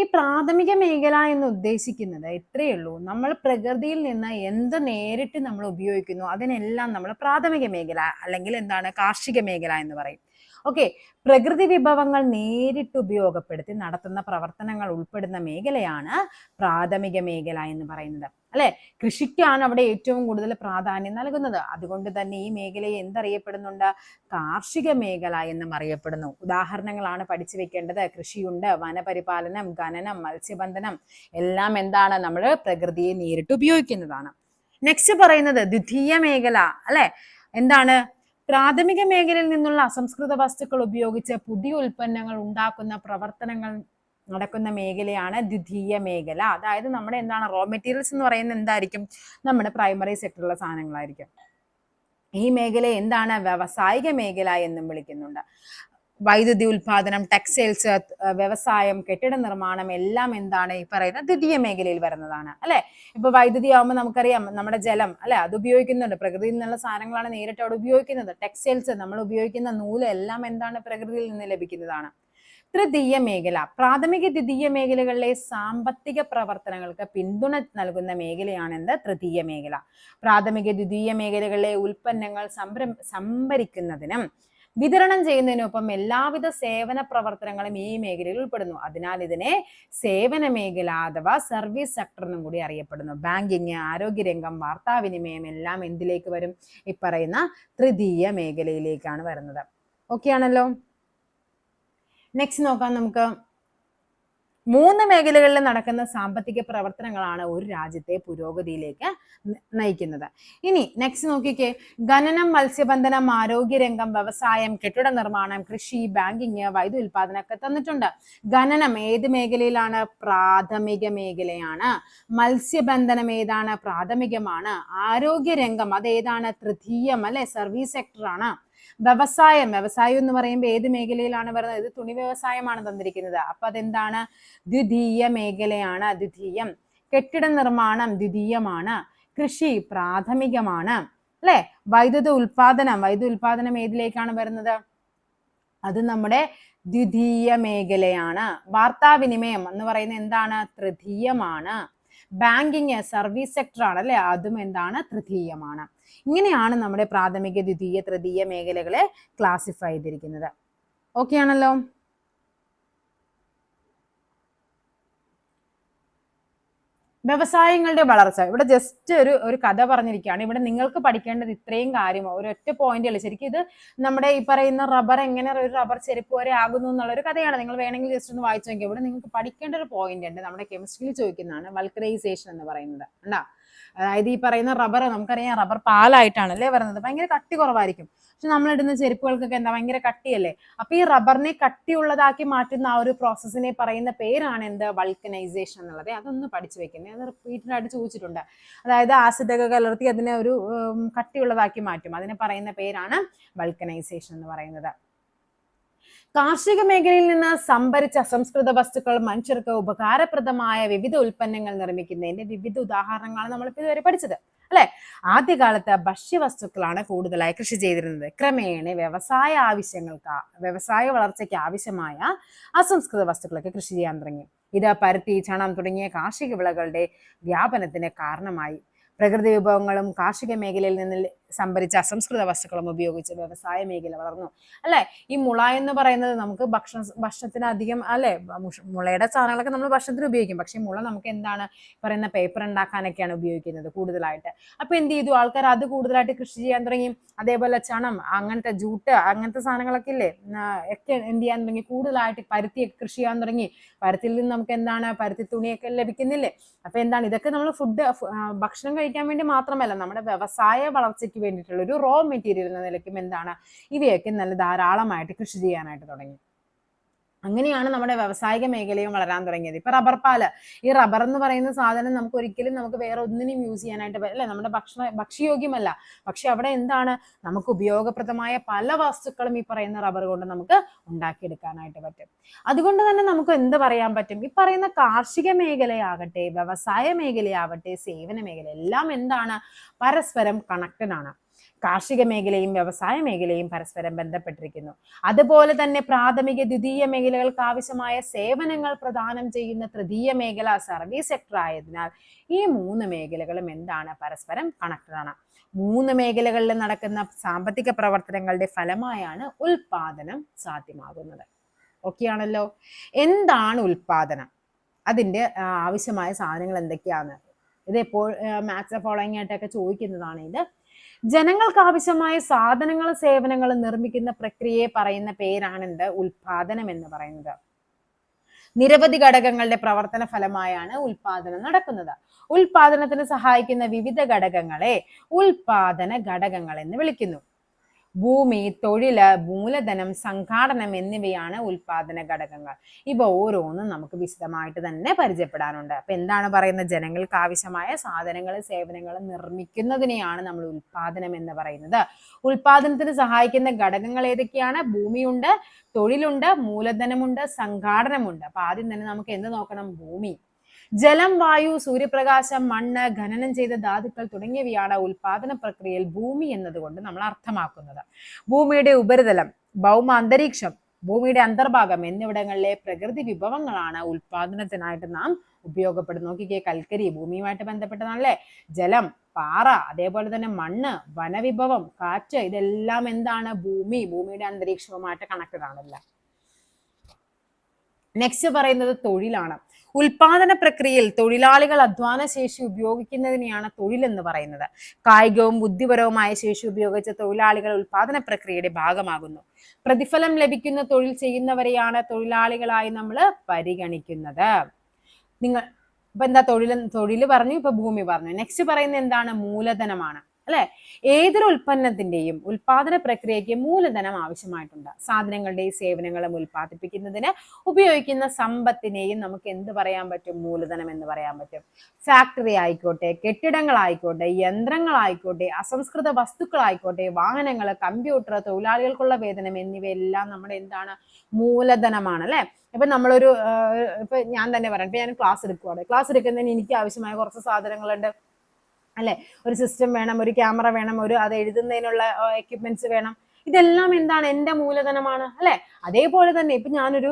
ഈ പ്രാഥമിക മേഖല എന്ന് ഉദ്ദേശിക്കുന്നത് ഇത്രയേ ഉള്ളൂ. നമ്മൾ പ്രകൃതിയിൽ നിന്ന് എന്ത് നേരിട്ട് നമ്മൾ ഉപയോഗിക്കുന്നു അതിനെല്ലാം നമ്മൾ പ്രാഥമിക മേഖല അല്ലെങ്കിൽ എന്താണ് കാർഷിക മേഖല എന്ന് പറയും. ഓക്കെ പ്രകൃതി വിഭവങ്ങൾ നേരിട്ട് ഉപയോഗപ്പെടുത്തി നടത്തുന്ന പ്രവർത്തനങ്ങൾ ഉൾപ്പെടുന്ന മേഖലയാണ് പ്രാഥമിക മേഖല എന്ന് പറയുന്നത്. അല്ലെ? കൃഷിക്കാണ് അവിടെ ഏറ്റവും കൂടുതൽ പ്രാധാന്യം നൽകുന്നത്. അതുകൊണ്ട് തന്നെ ഈ മേഖലയെ എന്തറിയപ്പെടുന്നുണ്ട്? കാർഷിക മേഖല എന്നും അറിയപ്പെടുന്നു. ഉദാഹരണങ്ങളാണ് പഠിച്ചു വെക്കേണ്ടത്. കൃഷിയുണ്ട്. വനപരിപാലനം ഖനനം മത്സ്യബന്ധനം എല്ലാം എന്താണ്? നമ്മൾ പ്രകൃതിയെ നേരിട്ട് ഉപയോഗിക്കുന്നതാണ്. നെക്സ്റ്റ് പറയുന്നത് ദ്വിതീയ മേഖല അല്ലെ? എന്താണ്? പ്രാഥമിക മേഖലയിൽ നിന്നുള്ള അസംസ്കൃത വസ്തുക്കൾ ഉപയോഗിച്ച് പുതിയ ഉൽപ്പന്നങ്ങൾ ഉണ്ടാക്കുന്ന പ്രവർത്തനങ്ങൾ നടക്കുന്ന മേഖലയാണ് ദ്വിതീയ മേഖല. അതായത് നമ്മുടെ എന്താണ് റോ മെറ്റീരിയൽസ് എന്ന് പറയുന്നത് എന്തായിരിക്കും? നമ്മുടെ പ്രൈമറി സെക്ടറിലുള്ള സാധനങ്ങളായിരിക്കും. ഈ മേഖല എന്താണ് വ്യവസായിക മേഖല എന്നും വിളിക്കുന്നുണ്ട്. വൈദ്യുതി ഉൽപാദനം ടെക്സ്റ്റൈൽസ് വ്യവസായം കെട്ടിട നിർമ്മാണം എല്ലാം എന്താണ് ഈ പറയുന്ന ദ്വിതീയ മേഖലയിൽ വരുന്നതാണ് അല്ലെ? ഇപ്പൊ വൈദ്യുതി ആവുമ്പോൾ നമുക്കറിയാം നമ്മുടെ ജലം അല്ലെ? അത് ഉപയോഗിക്കുന്നുണ്ട്. പ്രകൃതിയിൽ നിന്നുള്ള സാധനങ്ങളാണ് നേരിട്ട് അവിടെ ഉപയോഗിക്കുന്നത്. ടെക്സ്റ്റൈൽസ് നമ്മൾ ഉപയോഗിക്കുന്ന നൂൽ എല്ലാം എന്താണ് പ്രകൃതിയിൽ നിന്ന് ലഭിക്കുന്നതാണ്. തൃതീയ മേഖല പ്രാഥമിക ദ്വിതീയ മേഖലകളിലെ സാമ്പത്തിക പ്രവർത്തനങ്ങൾക്ക് പിന്തുണ നൽകുന്ന മേഖലയാണെന്ത്? തൃതീയ മേഖല പ്രാഥമിക ദ്വിതീയ മേഖലകളിലെ ഉൽപ്പന്നങ്ങൾ സംരം സംഭരിക്കുന്നതിനും വിതരണം ചെയ്യുന്നതിനൊപ്പം എല്ലാവിധ സേവന പ്രവർത്തനങ്ങളും ഈ മേഖലയിൽ ഉൾപ്പെടുന്നു. അതിനാൽ ഇതിനെ സേവന മേഖല അഥവാ സർവീസ് സെക്ടർ എന്നും കൂടി അറിയപ്പെടുന്നു. ബാങ്കിങ് ആരോഗ്യരംഗം വാർത്താവിനിമയം എല്ലാം എന്തിലേക്ക് വരും? ഈ പറയുന്ന തൃതീയ മേഖലയിലേക്കാണ് വരുന്നത്. ഓക്കെ ആണല്ലോ? നെക്സ്റ്റ് നോക്കാം നമുക്ക്. മൂന്ന് മേഖലകളിൽ നടക്കുന്ന സാമ്പത്തിക പ്രവർത്തനങ്ങളാണ് ഒരു രാജ്യത്തെ പുരോഗതിയിലേക്ക് നയിക്കുന്നത്. ഇനി നെക്സ്റ്റ് നോക്കിക്കേ. ഖനനം മത്സ്യബന്ധനം ആരോഗ്യരംഗം വ്യവസായം കെട്ടിട നിർമ്മാണം കൃഷി ബാങ്കിങ് വൈദ്യുതി ഉൽപാദനം ഒക്കെ തന്നിട്ടുണ്ട്. ഖനനം ഏത് മേഖലയിലാണ്? പ്രാഥമിക മേഖലയാണ്. മത്സ്യബന്ധനം ഏതാണ്? പ്രാഥമികമാണ്. ആരോഗ്യരംഗം അത് ഏതാണ്? തൃതീയം അല്ലെ? സർവീസ് സെക്ടറാണ്. വ്യവസായം വ്യവസായം എന്ന് പറയുമ്പോൾ ഏത് മേഖലയിലാണ് പറയുന്നത് ഇത് തുണി വ്യവസായമാണ് തന്നിരിക്കുന്നത്. അപ്പൊ അതെന്താണ്? ദ്വിതീയ മേഖലയാണ് ദ്വിതീയം. കെട്ടിട നിർമ്മാണം ദ്വിതീയമാണ്. കൃഷി പ്രാഥമികമാണ്. അല്ലെ? വൈദ്യുത ഉൽപാദനം വൈദ്യുത ഉൽപാദനം ഏതിലേക്കാണ് വരുന്നത്? അത് നമ്മുടെ ദ്വിതീയ മേഖലയാണ്. വാർത്താവിനിമയം എന്ന് പറയുന്നത് എന്താണ്? തൃതീയമാണ്. ബാങ്കിങ് സർവീസ് സെക്ടറാണ്. അല്ലെ? അതും എന്താണ്? തൃതീയമാണ്. ഇങ്ങനെയാണ് നമ്മുടെ പ്രാഥമിക ദ്വിതീയ തൃതീയ മേഖലകളെ ക്ലാസിഫൈ ചെയ്തിരിക്കുന്നത്. ഓക്കെ ആണല്ലോ? വ്യവസായങ്ങളുടെ വളർച്ച. ഇവിടെ ജസ്റ്റ് ഒരു ഒരു കഥ പറഞ്ഞിരിക്കുകയാണ്. ഇവിടെ നിങ്ങൾക്ക് പഠിക്കേണ്ടത് ഇത്രയും കാര്യമോ ഒരു ഒറ്റ പോയിന്റ് അല്ല. ശരിക്കും ഇത് നമ്മുടെ ഈ പറയുന്ന റബ്ബർ എങ്ങനെ ഒരു റബ്ബർ ചെരുപ്പ് വരെ ആകുന്നു എന്നുള്ള ഒരു കഥയാണ്. നിങ്ങൾ വേണമെങ്കിൽ ജസ്റ്റ് ഒന്ന് വായിച്ചു നോക്കിയാൽ ഇവിടെ നിങ്ങൾക്ക് പഠിക്കേണ്ട ഒരു പോയിന്റ് ഉണ്ട്. നമ്മുടെ കെമിസ്ട്രിയിൽ ചോദിക്കുന്നതാണ് വൾക്കറൈസേഷൻ എന്ന് പറയുന്നത്. ഉണ്ടാ അതായത് ഈ പറയുന്ന റബ്ബർ നമുക്കറിയാം റബ്ബർ പാലായിട്ടാണ് അല്ലേ വരുന്നത്. ഭയങ്കര കട്ടി കുറവായിരിക്കും. പക്ഷെ നമ്മളിടുന്ന ചെരുപ്പുകൾക്കൊക്കെ എന്താ ഭയങ്കര കട്ടിയല്ലേ? അപ്പൊ ഈ റബ്ബറിനെ കട്ടിയുള്ളതാക്കി മാറ്റുന്ന ആ ഒരു പ്രോസസ്സിനെ പറയുന്ന പേരാണ് എന്ത്? വൾക്കനൈസേഷൻ എന്നുള്ളത്. അതൊന്ന് പഠിച്ചു വെക്കുന്നത് അത് റിപ്പീറ്റഡായിട്ട് ചോദിച്ചിട്ടുണ്ട്. അതായത് ആസിഡൊക്കെ കലർത്തി അതിനെ ഒരു കട്ടിയുള്ളതാക്കി മാറ്റും. അതിനെ പറയുന്ന പേരാണ് വൾക്കനൈസേഷൻ എന്ന് പറയുന്നത്. കാർഷിക മേഖലയിൽ നിന്ന് സംഭരിച്ച അസംസ്കൃത വസ്തുക്കൾ മനുഷ്യർക്ക് ഉപകാരപ്രദമായ വിവിധ ഉൽപ്പന്നങ്ങൾ നിർമ്മിക്കുന്നതിന്റെ വിവിധ ഉദാഹരണങ്ങളാണ് നമ്മൾ ഇതുവരെ പഠിച്ചത് അല്ലെ? ആദ്യകാലത്ത് ഭക്ഷ്യവസ്തുക്കളാണ് കൂടുതലായി കൃഷി ചെയ്തിരുന്നത്. ക്രമേണ വ്യവസായ ആവശ്യങ്ങൾക്ക് വ്യവസായ വളർച്ചയ്ക്ക് ആവശ്യമായ അസംസ്കൃത വസ്തുക്കളൊക്കെ കൃഷി ചെയ്യാൻ തുടങ്ങി. ഇത് പരുത്തി ചണം തുടങ്ങിയ കാർഷിക വിളകളുടെ വ്യാപനത്തിന് കാരണമായി. പ്രകൃതി വിഭവങ്ങളും കാർഷിക മേഖലയിൽ നിന്ന് സംഭരിച്ച അസംസ്കൃത വസ്തുക്കളും ഉപയോഗിച്ച് വ്യവസായ മേഖല വളർന്നു. അല്ലെ? ഈ മുള എന്ന് പറയുന്നത് നമുക്ക് ഭക്ഷണ ഭക്ഷണത്തിന് അധികം അല്ലെ മുളയുടെ സാധനങ്ങളൊക്കെ നമ്മൾ ഭക്ഷണത്തിന് ഉപയോഗിക്കും. പക്ഷേ മുള നമുക്ക് എന്താണ്? പറയുന്ന പേപ്പർ ഉണ്ടാക്കാനൊക്കെയാണ് ഉപയോഗിക്കുന്നത് കൂടുതലായിട്ട്. അപ്പൊ എന്ത് ചെയ്തു? ആൾക്കാർ അത് കൂടുതലായിട്ട് കൃഷി ചെയ്യാൻ തുടങ്ങി. അതേപോലെ ചണം അങ്ങനത്തെ ജൂട്ട് അങ്ങനത്തെ സാധനങ്ങളൊക്കെ ഇല്ലേ? ഒക്കെ എന്ത് ചെയ്യാൻ തുടങ്ങി? കൂടുതലായിട്ട് പരുത്തി കൃഷി ചെയ്യാൻ തുടങ്ങി. പരുത്തിയിൽ നിന്ന് നമുക്ക് എന്താണ്? പരുത്തി തുണിയൊക്കെ ലഭിക്കുന്നില്ലേ? അപ്പൊ എന്താണ്? ഇതൊക്കെ നമ്മൾ ഫുഡ് ഭക്ഷണം കഴിക്കാൻ വേണ്ടി മാത്രമല്ല നമ്മുടെ വ്യവസായ വളർച്ചയ്ക്ക് വേണ്ടിയിട്ടുള്ള ഒരു റോ മെറ്റീരിയൽ എന്ന നിലയ്ക്കും എന്താണ് ഇവയൊക്കെ നല്ല ധാരാളമായിട്ട് കൃഷി ചെയ്യാനായിട്ട് തുടങ്ങി. അങ്ങനെയാണ് നമ്മുടെ വ്യവസായിക മേഖലയും വളരാൻ തുടങ്ങിയത്. ഇപ്പൊ റബ്ബർ പാൽ. ഈ റബ്ബർ എന്ന് പറയുന്ന സാധനം നമുക്ക് ഒരിക്കലും നമുക്ക് വേറെ ഒന്നിനും യൂസ് ചെയ്യാനായിട്ട് അല്ലെ? നമ്മുടെ ഭക്ഷണ ഭക്ഷ്യയോഗ്യമല്ല. പക്ഷെ അവിടെ എന്താണ്? നമുക്ക് ഉപയോഗപ്രദമായ പല വസ്തുക്കളും ഈ പറയുന്ന റബ്ബർ കൊണ്ട് നമുക്ക് ഉണ്ടാക്കിയെടുക്കാനായിട്ട് പറ്റും. അതുകൊണ്ട് തന്നെ നമുക്ക് എന്ത് പറയാൻ പറ്റും? ഈ പറയുന്ന കാർഷിക മേഖലയാകട്ടെ വ്യവസായ മേഖലയാവട്ടെ സേവന മേഖല എല്ലാം എന്താണ്? പരസ്പരം കണക്റ്റഡ് ആണ്. കാർഷിക മേഖലയും വ്യവസായ മേഖലയും പരസ്പരം ബന്ധപ്പെട്ടിരിക്കുന്നു. അതുപോലെ തന്നെ പ്രാഥമിക ദ്വിതീയ മേഖലകൾക്ക് ആവശ്യമായ സേവനങ്ങൾ പ്രദാനം ചെയ്യുന്ന തൃതീയ മേഖല സർവീസ് സെക്ടർ ആയതിനാൽ ഈ മൂന്ന് മേഖലകളും എന്താണ്? പരസ്പരം കണക്റ്റഡ് ആണ്. മൂന്ന് മേഖലകളിൽ നടക്കുന്ന സാമ്പത്തിക പ്രവർത്തനങ്ങളുടെ ഫലമായാണ് ഉൽപാദനം സാധ്യമാകുന്നത്. ഓക്കെ ആണല്ലോ? എന്താണ് ഉൽപാദനം? അതിന്റെ ആവശ്യമായ സാധനങ്ങൾ എന്തൊക്കെയാണ്? ഇത് എപ്പോൾ മാത്സ് ഫോളോയിങ് ആയിട്ടൊക്കെ ചോദിക്കുന്നതാണ് ഇത്. ജനങ്ങൾക്ക് ആവശ്യമായ സാധനങ്ങളും സേവനങ്ങളും നിർമ്മിക്കുന്ന പ്രക്രിയയെ പറയുന്ന പേരാണ് എന്ത് ഉൽപാദനം എന്ന് പറയുന്നത്. നിരവധി ഘടകങ്ങളുടെ പ്രവർത്തന ഫലമായാണ് ഉൽപാദനം നടക്കുന്നത്. ഉൽപാദനത്തിന് സഹായിക്കുന്ന വിവിധ ഘടകങ്ങളെ ഉൽപാദന ഘടകങ്ങൾ എന്ന് വിളിക്കുന്നു. ഭൂമി തൊഴിൽ മൂലധനം സംഘാടനം എന്നിവയാണ് ഉൽപാദന ഘടകങ്ങൾ. ഇവ ഓരോന്നും നമുക്ക് വിശദമായിട്ട് തന്നെ പരിചയപ്പെടാനുണ്ട്. അപ്പൊ എന്താണ് പറയുന്നത്? ജനങ്ങൾക്ക് ആവശ്യമായ സാധനങ്ങൾ സേവനങ്ങൾ നിർമ്മിക്കുന്നതിനെയാണ് നമ്മൾ ഉൽപാദനം എന്ന് പറയുന്നത്. ഉൽപാദനത്തിന് സഹായിക്കുന്ന ഘടകങ്ങൾ ഏതൊക്കെയാണ്? ഭൂമിയുണ്ട് തൊഴിലുണ്ട് മൂലധനമുണ്ട് സംഘാടനമുണ്ട്. അപ്പൊ ആദ്യം തന്നെ നമുക്ക് എന്ത് നോക്കണം? ഭൂമി. ജലം വായു സൂര്യപ്രകാശം മണ്ണ് ഖനനം ചെയ്ത ധാതുക്കൾ തുടങ്ങിയവയാണ് ഉൽപാദന പ്രക്രിയയിൽ ഭൂമി എന്നതുകൊണ്ട് നമ്മൾ അർത്ഥമാക്കുന്നത്. ഭൂമിയുടെ ഉപരിതലം ഭൗമ അന്തരീക്ഷം ഭൂമിയുടെ അന്തർഭാഗം എന്നിവിടങ്ങളിലെ പ്രകൃതി വിഭവങ്ങളാണ് ഉൽപാദനത്തിനായിട്ട് നാം ഉപയോഗപ്പെടുന്നത്. നോക്കിക്കേ കൽക്കരി ഭൂമിയുമായിട്ട് ബന്ധപ്പെട്ടതാണല്ലേ? ജലം പാറ അതേപോലെ തന്നെ മണ്ണ് വനവിഭവം കാറ്റ് ഇതെല്ലാം എന്താണ് ഭൂമി ഭൂമിയുടെ അന്തരീക്ഷവുമായിട്ട് കണക്റ്റഡ് ആണല്ലോ. നെക്സ്റ്റ് പറയുന്നത് തൊഴിലാണ്. ഉൽപാദന പ്രക്രിയയിൽ തൊഴിലാളികൾ അധ്വാന ശേഷി ഉപയോഗിക്കുന്നതിനെയാണ് തൊഴിലെന്ന് പറയുന്നത്. കായികവും ബുദ്ധിപരവുമായ ശേഷി ഉപയോഗിച്ച തൊഴിലാളികൾ ഉൽപാദന പ്രക്രിയയുടെ ഭാഗമാകുന്നു. പ്രതിഫലം ലഭിക്കുന്ന തൊഴിൽ ചെയ്യുന്നവരെയാണ് തൊഴിലാളികളായി നമ്മൾ പരിഗണിക്കുന്നത്. നിങ്ങൾ ഇപ്പൊ എന്താ തൊഴിൽ തൊഴിൽ പറഞ്ഞു ഇപ്പൊ ഭൂമി പറഞ്ഞു. നെക്സ്റ്റ് പറയുന്നത് എന്താണ്? മൂലധനമാണ്. അല്ലെ? ഏതൊരു ഉൽപ്പന്നത്തിന്റെയും ഉൽപാദന പ്രക്രിയയ്ക്ക് മൂലധനം ആവശ്യമായിട്ടുണ്ട്. സാധനങ്ങളുടെയും സേവനങ്ങളും ഉൽപ്പാദിപ്പിക്കുന്നതിന് ഉപയോഗിക്കുന്ന സമ്പത്തിനെയും നമുക്ക് എന്ത് പറയാൻ പറ്റും? മൂലധനം എന്ന് പറയാൻ പറ്റും. ഫാക്ടറി ആയിക്കോട്ടെ കെട്ടിടങ്ങളായിക്കോട്ടെ യന്ത്രങ്ങളായിക്കോട്ടെ അസംസ്കൃത വസ്തുക്കളായിക്കോട്ടെ വാഹനങ്ങൾ കമ്പ്യൂട്ടർ തൊഴിലാളികൾക്കുള്ള വേതനം എന്നിവയെല്ലാം നമ്മുടെ എന്താണ്? മൂലധനമാണ് അല്ലെ? ഇപ്പൊ നമ്മളൊരു ഇപ്പൊ ഞാൻ തന്നെ പറയാം. ഇപ്പൊ ഞാൻ ക്ലാസ് എടുക്കുവാണ്. ക്ലാസ് എടുക്കുന്നതിന് എനിക്ക് ആവശ്യമായ കുറച്ച് സാധനങ്ങളുണ്ട്. അല്ലെ? ഒരു സിസ്റ്റം വേണം ഒരു ക്യാമറ വേണം ഒരു അത് എഴുതുന്നതിനുള്ള എക്യുപ്മെന്റ്സ് വേണം. ഇതെല്ലാം എന്താണ് എന്റെ മൂലധനമാണ് അല്ലെ? അതേപോലെ തന്നെ ഇപ്പൊ ഞാനൊരു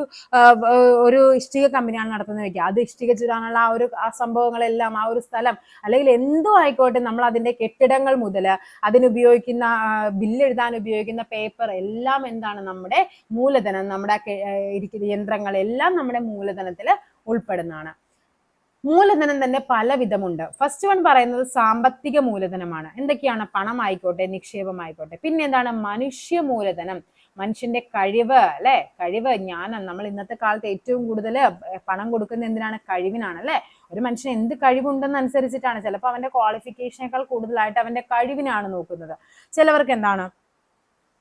ഒരു ഇഷ്ടിക കമ്പനിയാണ് നടത്തുന്നത് വെക്കുക. അത് ഇഷ്ടിക ചുരാനുള്ള ആ ഒരു ആ സംഭവങ്ങളെല്ലാം ആ ഒരു സ്ഥലം അല്ലെങ്കിൽ എന്തോ ആയിക്കോട്ടെ നമ്മൾ അതിന്റെ കെട്ടിടങ്ങൾ മുതൽ അതിനുപയോഗിക്കുന്ന ബില്ല് എഴുതാൻ ഉപയോഗിക്കുന്ന പേപ്പർ എല്ലാം എന്താണ് നമ്മുടെ മൂലധനം നമ്മുടെ ഇരിക്കുന്ന യന്ത്രങ്ങൾ എല്ലാം നമ്മുടെ മൂലധനത്തിൽ ഉൾപ്പെടുന്നതാണ്. മൂലധനം തന്നെ പല വിധമുണ്ട് ഫസ്റ്റ് വൺ പറയുന്നത് സാമ്പത്തിക മൂലധനമാണ്. എന്തൊക്കെയാണ്? പണം ആയിക്കോട്ടെ നിക്ഷേപമായിക്കോട്ടെ. പിന്നെ എന്താണ്? മനുഷ്യ മൂലധനം. മനുഷ്യന്റെ കഴിവ് അല്ലെ? കഴിവ് ജ്ഞാനം. നമ്മൾ ഇന്നത്തെ കാലത്ത് ഏറ്റവും കൂടുതൽ പണം കൊടുക്കുന്ന എന്തിനാണ്? കഴിവിനാണ് അല്ലെ? ഒരു മനുഷ്യന് എന്ത് കഴിവുണ്ടെന്ന് അനുസരിച്ചിട്ടാണ്. ചിലപ്പോൾ അവന്റെ ക്വാളിഫിക്കേഷനേക്കാൾ കൂടുതലായിട്ട് അവന്റെ കഴിവിനാണ് നോക്കുന്നത്. ചിലവർക്ക് എന്താണ്?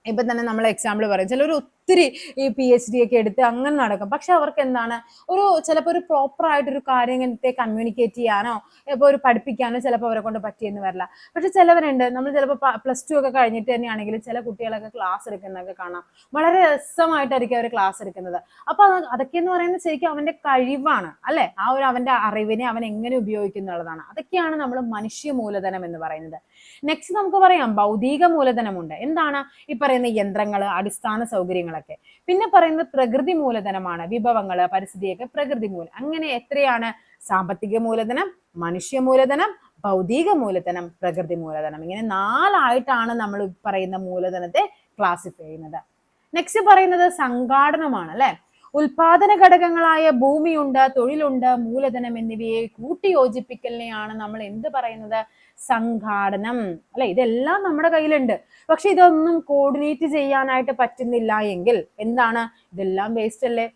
ഇപ്പൊ തന്നെ നമ്മൾ എക്സാമ്പിൾ പറയും. ചിലർ ഒത്തിരി ഈ പി എച്ച് ഡി ഒക്കെ എടുത്ത് അങ്ങനെ നടക്കും. പക്ഷെ അവർക്ക് എന്താണ്? ഒരു ചിലപ്പോൾ ഒരു പ്രോപ്പർ ആയിട്ടൊരു കാര്യത്തെ കമ്മ്യൂണിക്കേറ്റ് ചെയ്യാനോ ഇപ്പോൾ ഒരു പഠിപ്പിക്കാനോ ചിലപ്പോൾ അവരെ കൊണ്ട് പറ്റിയെന്ന് വരില്ല. പക്ഷെ ചിലവരുണ്ട്. നമ്മൾ ചിലപ്പോൾ പ്ലസ് ടു ഒക്കെ കഴിഞ്ഞിട്ട് തന്നെയാണെങ്കിൽ ചില കുട്ടികളൊക്കെ ക്ലാസ് എടുക്കുന്നതൊക്കെ കാണാം. വളരെ രസമായിട്ടായിരിക്കും അവർ ക്ലാസ് എടുക്കുന്നത്. അപ്പോൾ അതൊക്കെ എന്ന് പറയുന്നത് ശരിക്കും അവന്റെ കഴിവാണ് അല്ലേ? ആ ഒരു അവന്റെ അറിവിനെ അവൻ എങ്ങനെ ഉപയോഗിക്കുന്നുള്ളതാണ് അതൊക്കെയാണ് നമ്മൾ മനുഷ്യ മൂലധനം എന്ന് പറയുന്നത്. നെക്സ്റ്റ് നമുക്ക് പറയാം. ഭൗതിക മൂലധനമുണ്ട്. എന്താണ്? ഈ പറയുന്ന യന്ത്രങ്ങൾ അടിസ്ഥാന സൗകര്യങ്ങളൊക്കെ പിന്നെ പറയുന്നത് പ്രകൃതി മൂലധനമാണ്. വിഭവങ്ങൾ പരിസ്ഥിതിയൊക്കെ പ്രകൃതി മൂലം അങ്ങനെ എത്രയാണ്? സാമ്പത്തിക മൂലധനം മനുഷ്യ മൂലധനം ഭൗതിക മൂലധനം പ്രകൃതി മൂലധനം. ഇങ്ങനെ നാലായിട്ടാണ് നമ്മൾ പറയുന്ന മൂലധനത്തെ ക്ലാസിഫൈ ചെയ്യുന്നത്. നെക്സ്റ്റ് പറയുന്നത് സംഘാടനമാണ് അല്ലെ? ഉൽപാദന ഘടകങ്ങളായ ഭൂമിയുണ്ട് തൊഴിലുണ്ട് മൂലധനം എന്നിവയെ കൂട്ടിയോജിപ്പിക്കലിനെയാണ് നമ്മൾ എന്ത് പറയുന്നത്? സംഘാടനം. അല്ലെ? ഇതെല്ലാം നമ്മുടെ കയ്യിലുണ്ട്. പക്ഷെ ഇതൊന്നും കോർഡിനേറ്റ് ചെയ്യാനായിട്ട് പറ്റുന്നില്ല എങ്കിൽ എന്താണ്? ഇതെല്ലാം വേസ്റ്റ് അല്ലേ?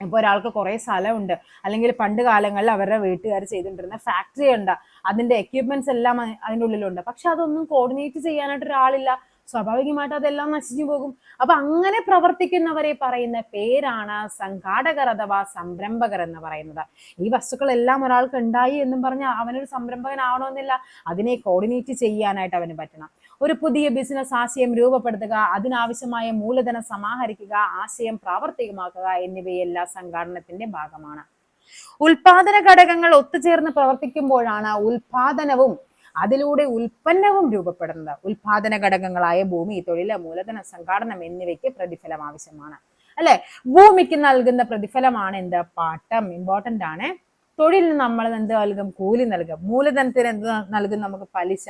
ഇപ്പൊ ഒരാൾക്ക് കുറെ സ്ഥലമുണ്ട്. അല്ലെങ്കിൽ പണ്ട് കാലങ്ങളിൽ അവരുടെ വീട്ടുകാർ ചെയ്തുകൊണ്ടിരുന്ന ഫാക്ടറി ഉണ്ട് അതിന്റെ എക്യുപ്മെന്റ്സ് എല്ലാം അതിന്റെ ഉള്ളിലുണ്ട് പക്ഷെ അതൊന്നും കോർഡിനേറ്റ് ചെയ്യാനായിട്ട് ഒരാളില്ല. സ്വാഭാവികമായിട്ട് അതെല്ലാം നശിച്ചു പോകും. അപ്പൊ അങ്ങനെ പ്രവർത്തിക്കുന്നവരെ പറയുന്ന പേരാണ് സംഘാടകർ അഥവാ സംരംഭകർ എന്ന് പറയുന്നത്. ഈ വസ്തുക്കളെല്ലാം ഒരാൾക്ക് ഉണ്ടായി എന്നും പറഞ്ഞാൽ അവനൊരു സംരംഭകനാവണമെന്നില്ല. അതിനെ കോർഡിനേറ്റ് ചെയ്യാനായിട്ട് അവന് പറ്റണം. ഒരു പുതിയ ബിസിനസ് ആശയം രൂപപ്പെടുത്തുക അതിനാവശ്യമായ മൂലധനം സമാഹരിക്കുക ആശയം പ്രാവർത്തികമാക്കുക എന്നിവയെല്ലാം സംഘാടനത്തിന്റെ ഭാഗമാണ്. ഉൽപാദന ഘടകങ്ങൾ ഒത്തുചേർന്ന് പ്രവർത്തിക്കുമ്പോഴാണ് ഉൽപാദനവും അതിലൂടെ ഉൽപ്പന്നവും രൂപപ്പെടുന്നത്. ഉൽപാദന ഘടകങ്ങളായ ഭൂമി തൊഴിൽ മൂലധന സംഘാടനം എന്നിവയ്ക്ക് പ്രതിഫലം ആവശ്യമാണ്. അല്ലെ? ഭൂമിക്ക് നൽകുന്ന പ്രതിഫലമാണ് എന്ത്? പാട്ടം ഇമ്പോർട്ടന്റ് ആണ്. തൊഴിലിന് നമ്മൾ എന്ത് നൽകും? കൂലി നൽകും. മൂലധനത്തിന് എന്ത് നൽകും? നമുക്ക് പലിശ.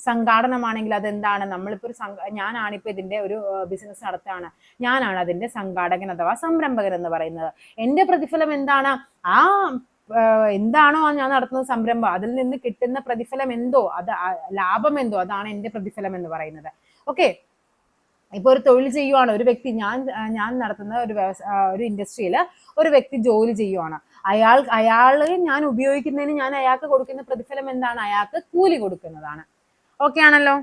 സംഘാടനമാണെങ്കിൽ അതെന്താണ്? നമ്മളിപ്പോ ഒരു സംഘ ഞാനാണിപ്പോ ഇതിന്റെ ഒരു ബിസിനസ് നടത്തുകയാണ്. ഞാനാണ് അതിന്റെ സംഘാടകൻ അഥവാ സംരംഭകൻ എന്ന് പറയുന്നത്. എന്റെ പ്രതിഫലം എന്താണ്? ആ എന്താണോ ഞാൻ നടത്തുന്ന സംരംഭം അതിൽ നിന്ന് കിട്ടുന്ന പ്രതിഫലം എന്തോ അത് ലാഭം എന്തോ അതാണ് എന്റെ പ്രതിഫലം എന്ന് പറയുന്നത്. ഓക്കെ? ഇപ്പൊ ഒരു തൊഴിൽ ചെയ്യുവാണ് ഒരു വ്യക്തി ഞാൻ ഞാൻ നടത്തുന്ന ഒരു ഒരു ഇൻഡസ്ട്രിയിൽ ഒരു വ്യക്തി ജോലി ചെയ്യുവാണ്. അയാൾ അയാൾ ഞാൻ ഉപയോഗിക്കുന്നതിന് ഞാൻ അയാൾക്ക് കൊടുക്കുന്ന പ്രതിഫലം എന്താണ്? അയാൾക്ക് കൂലി കൊടുക്കുന്നതാണ്. ഓക്കെ ആണല്ലോ?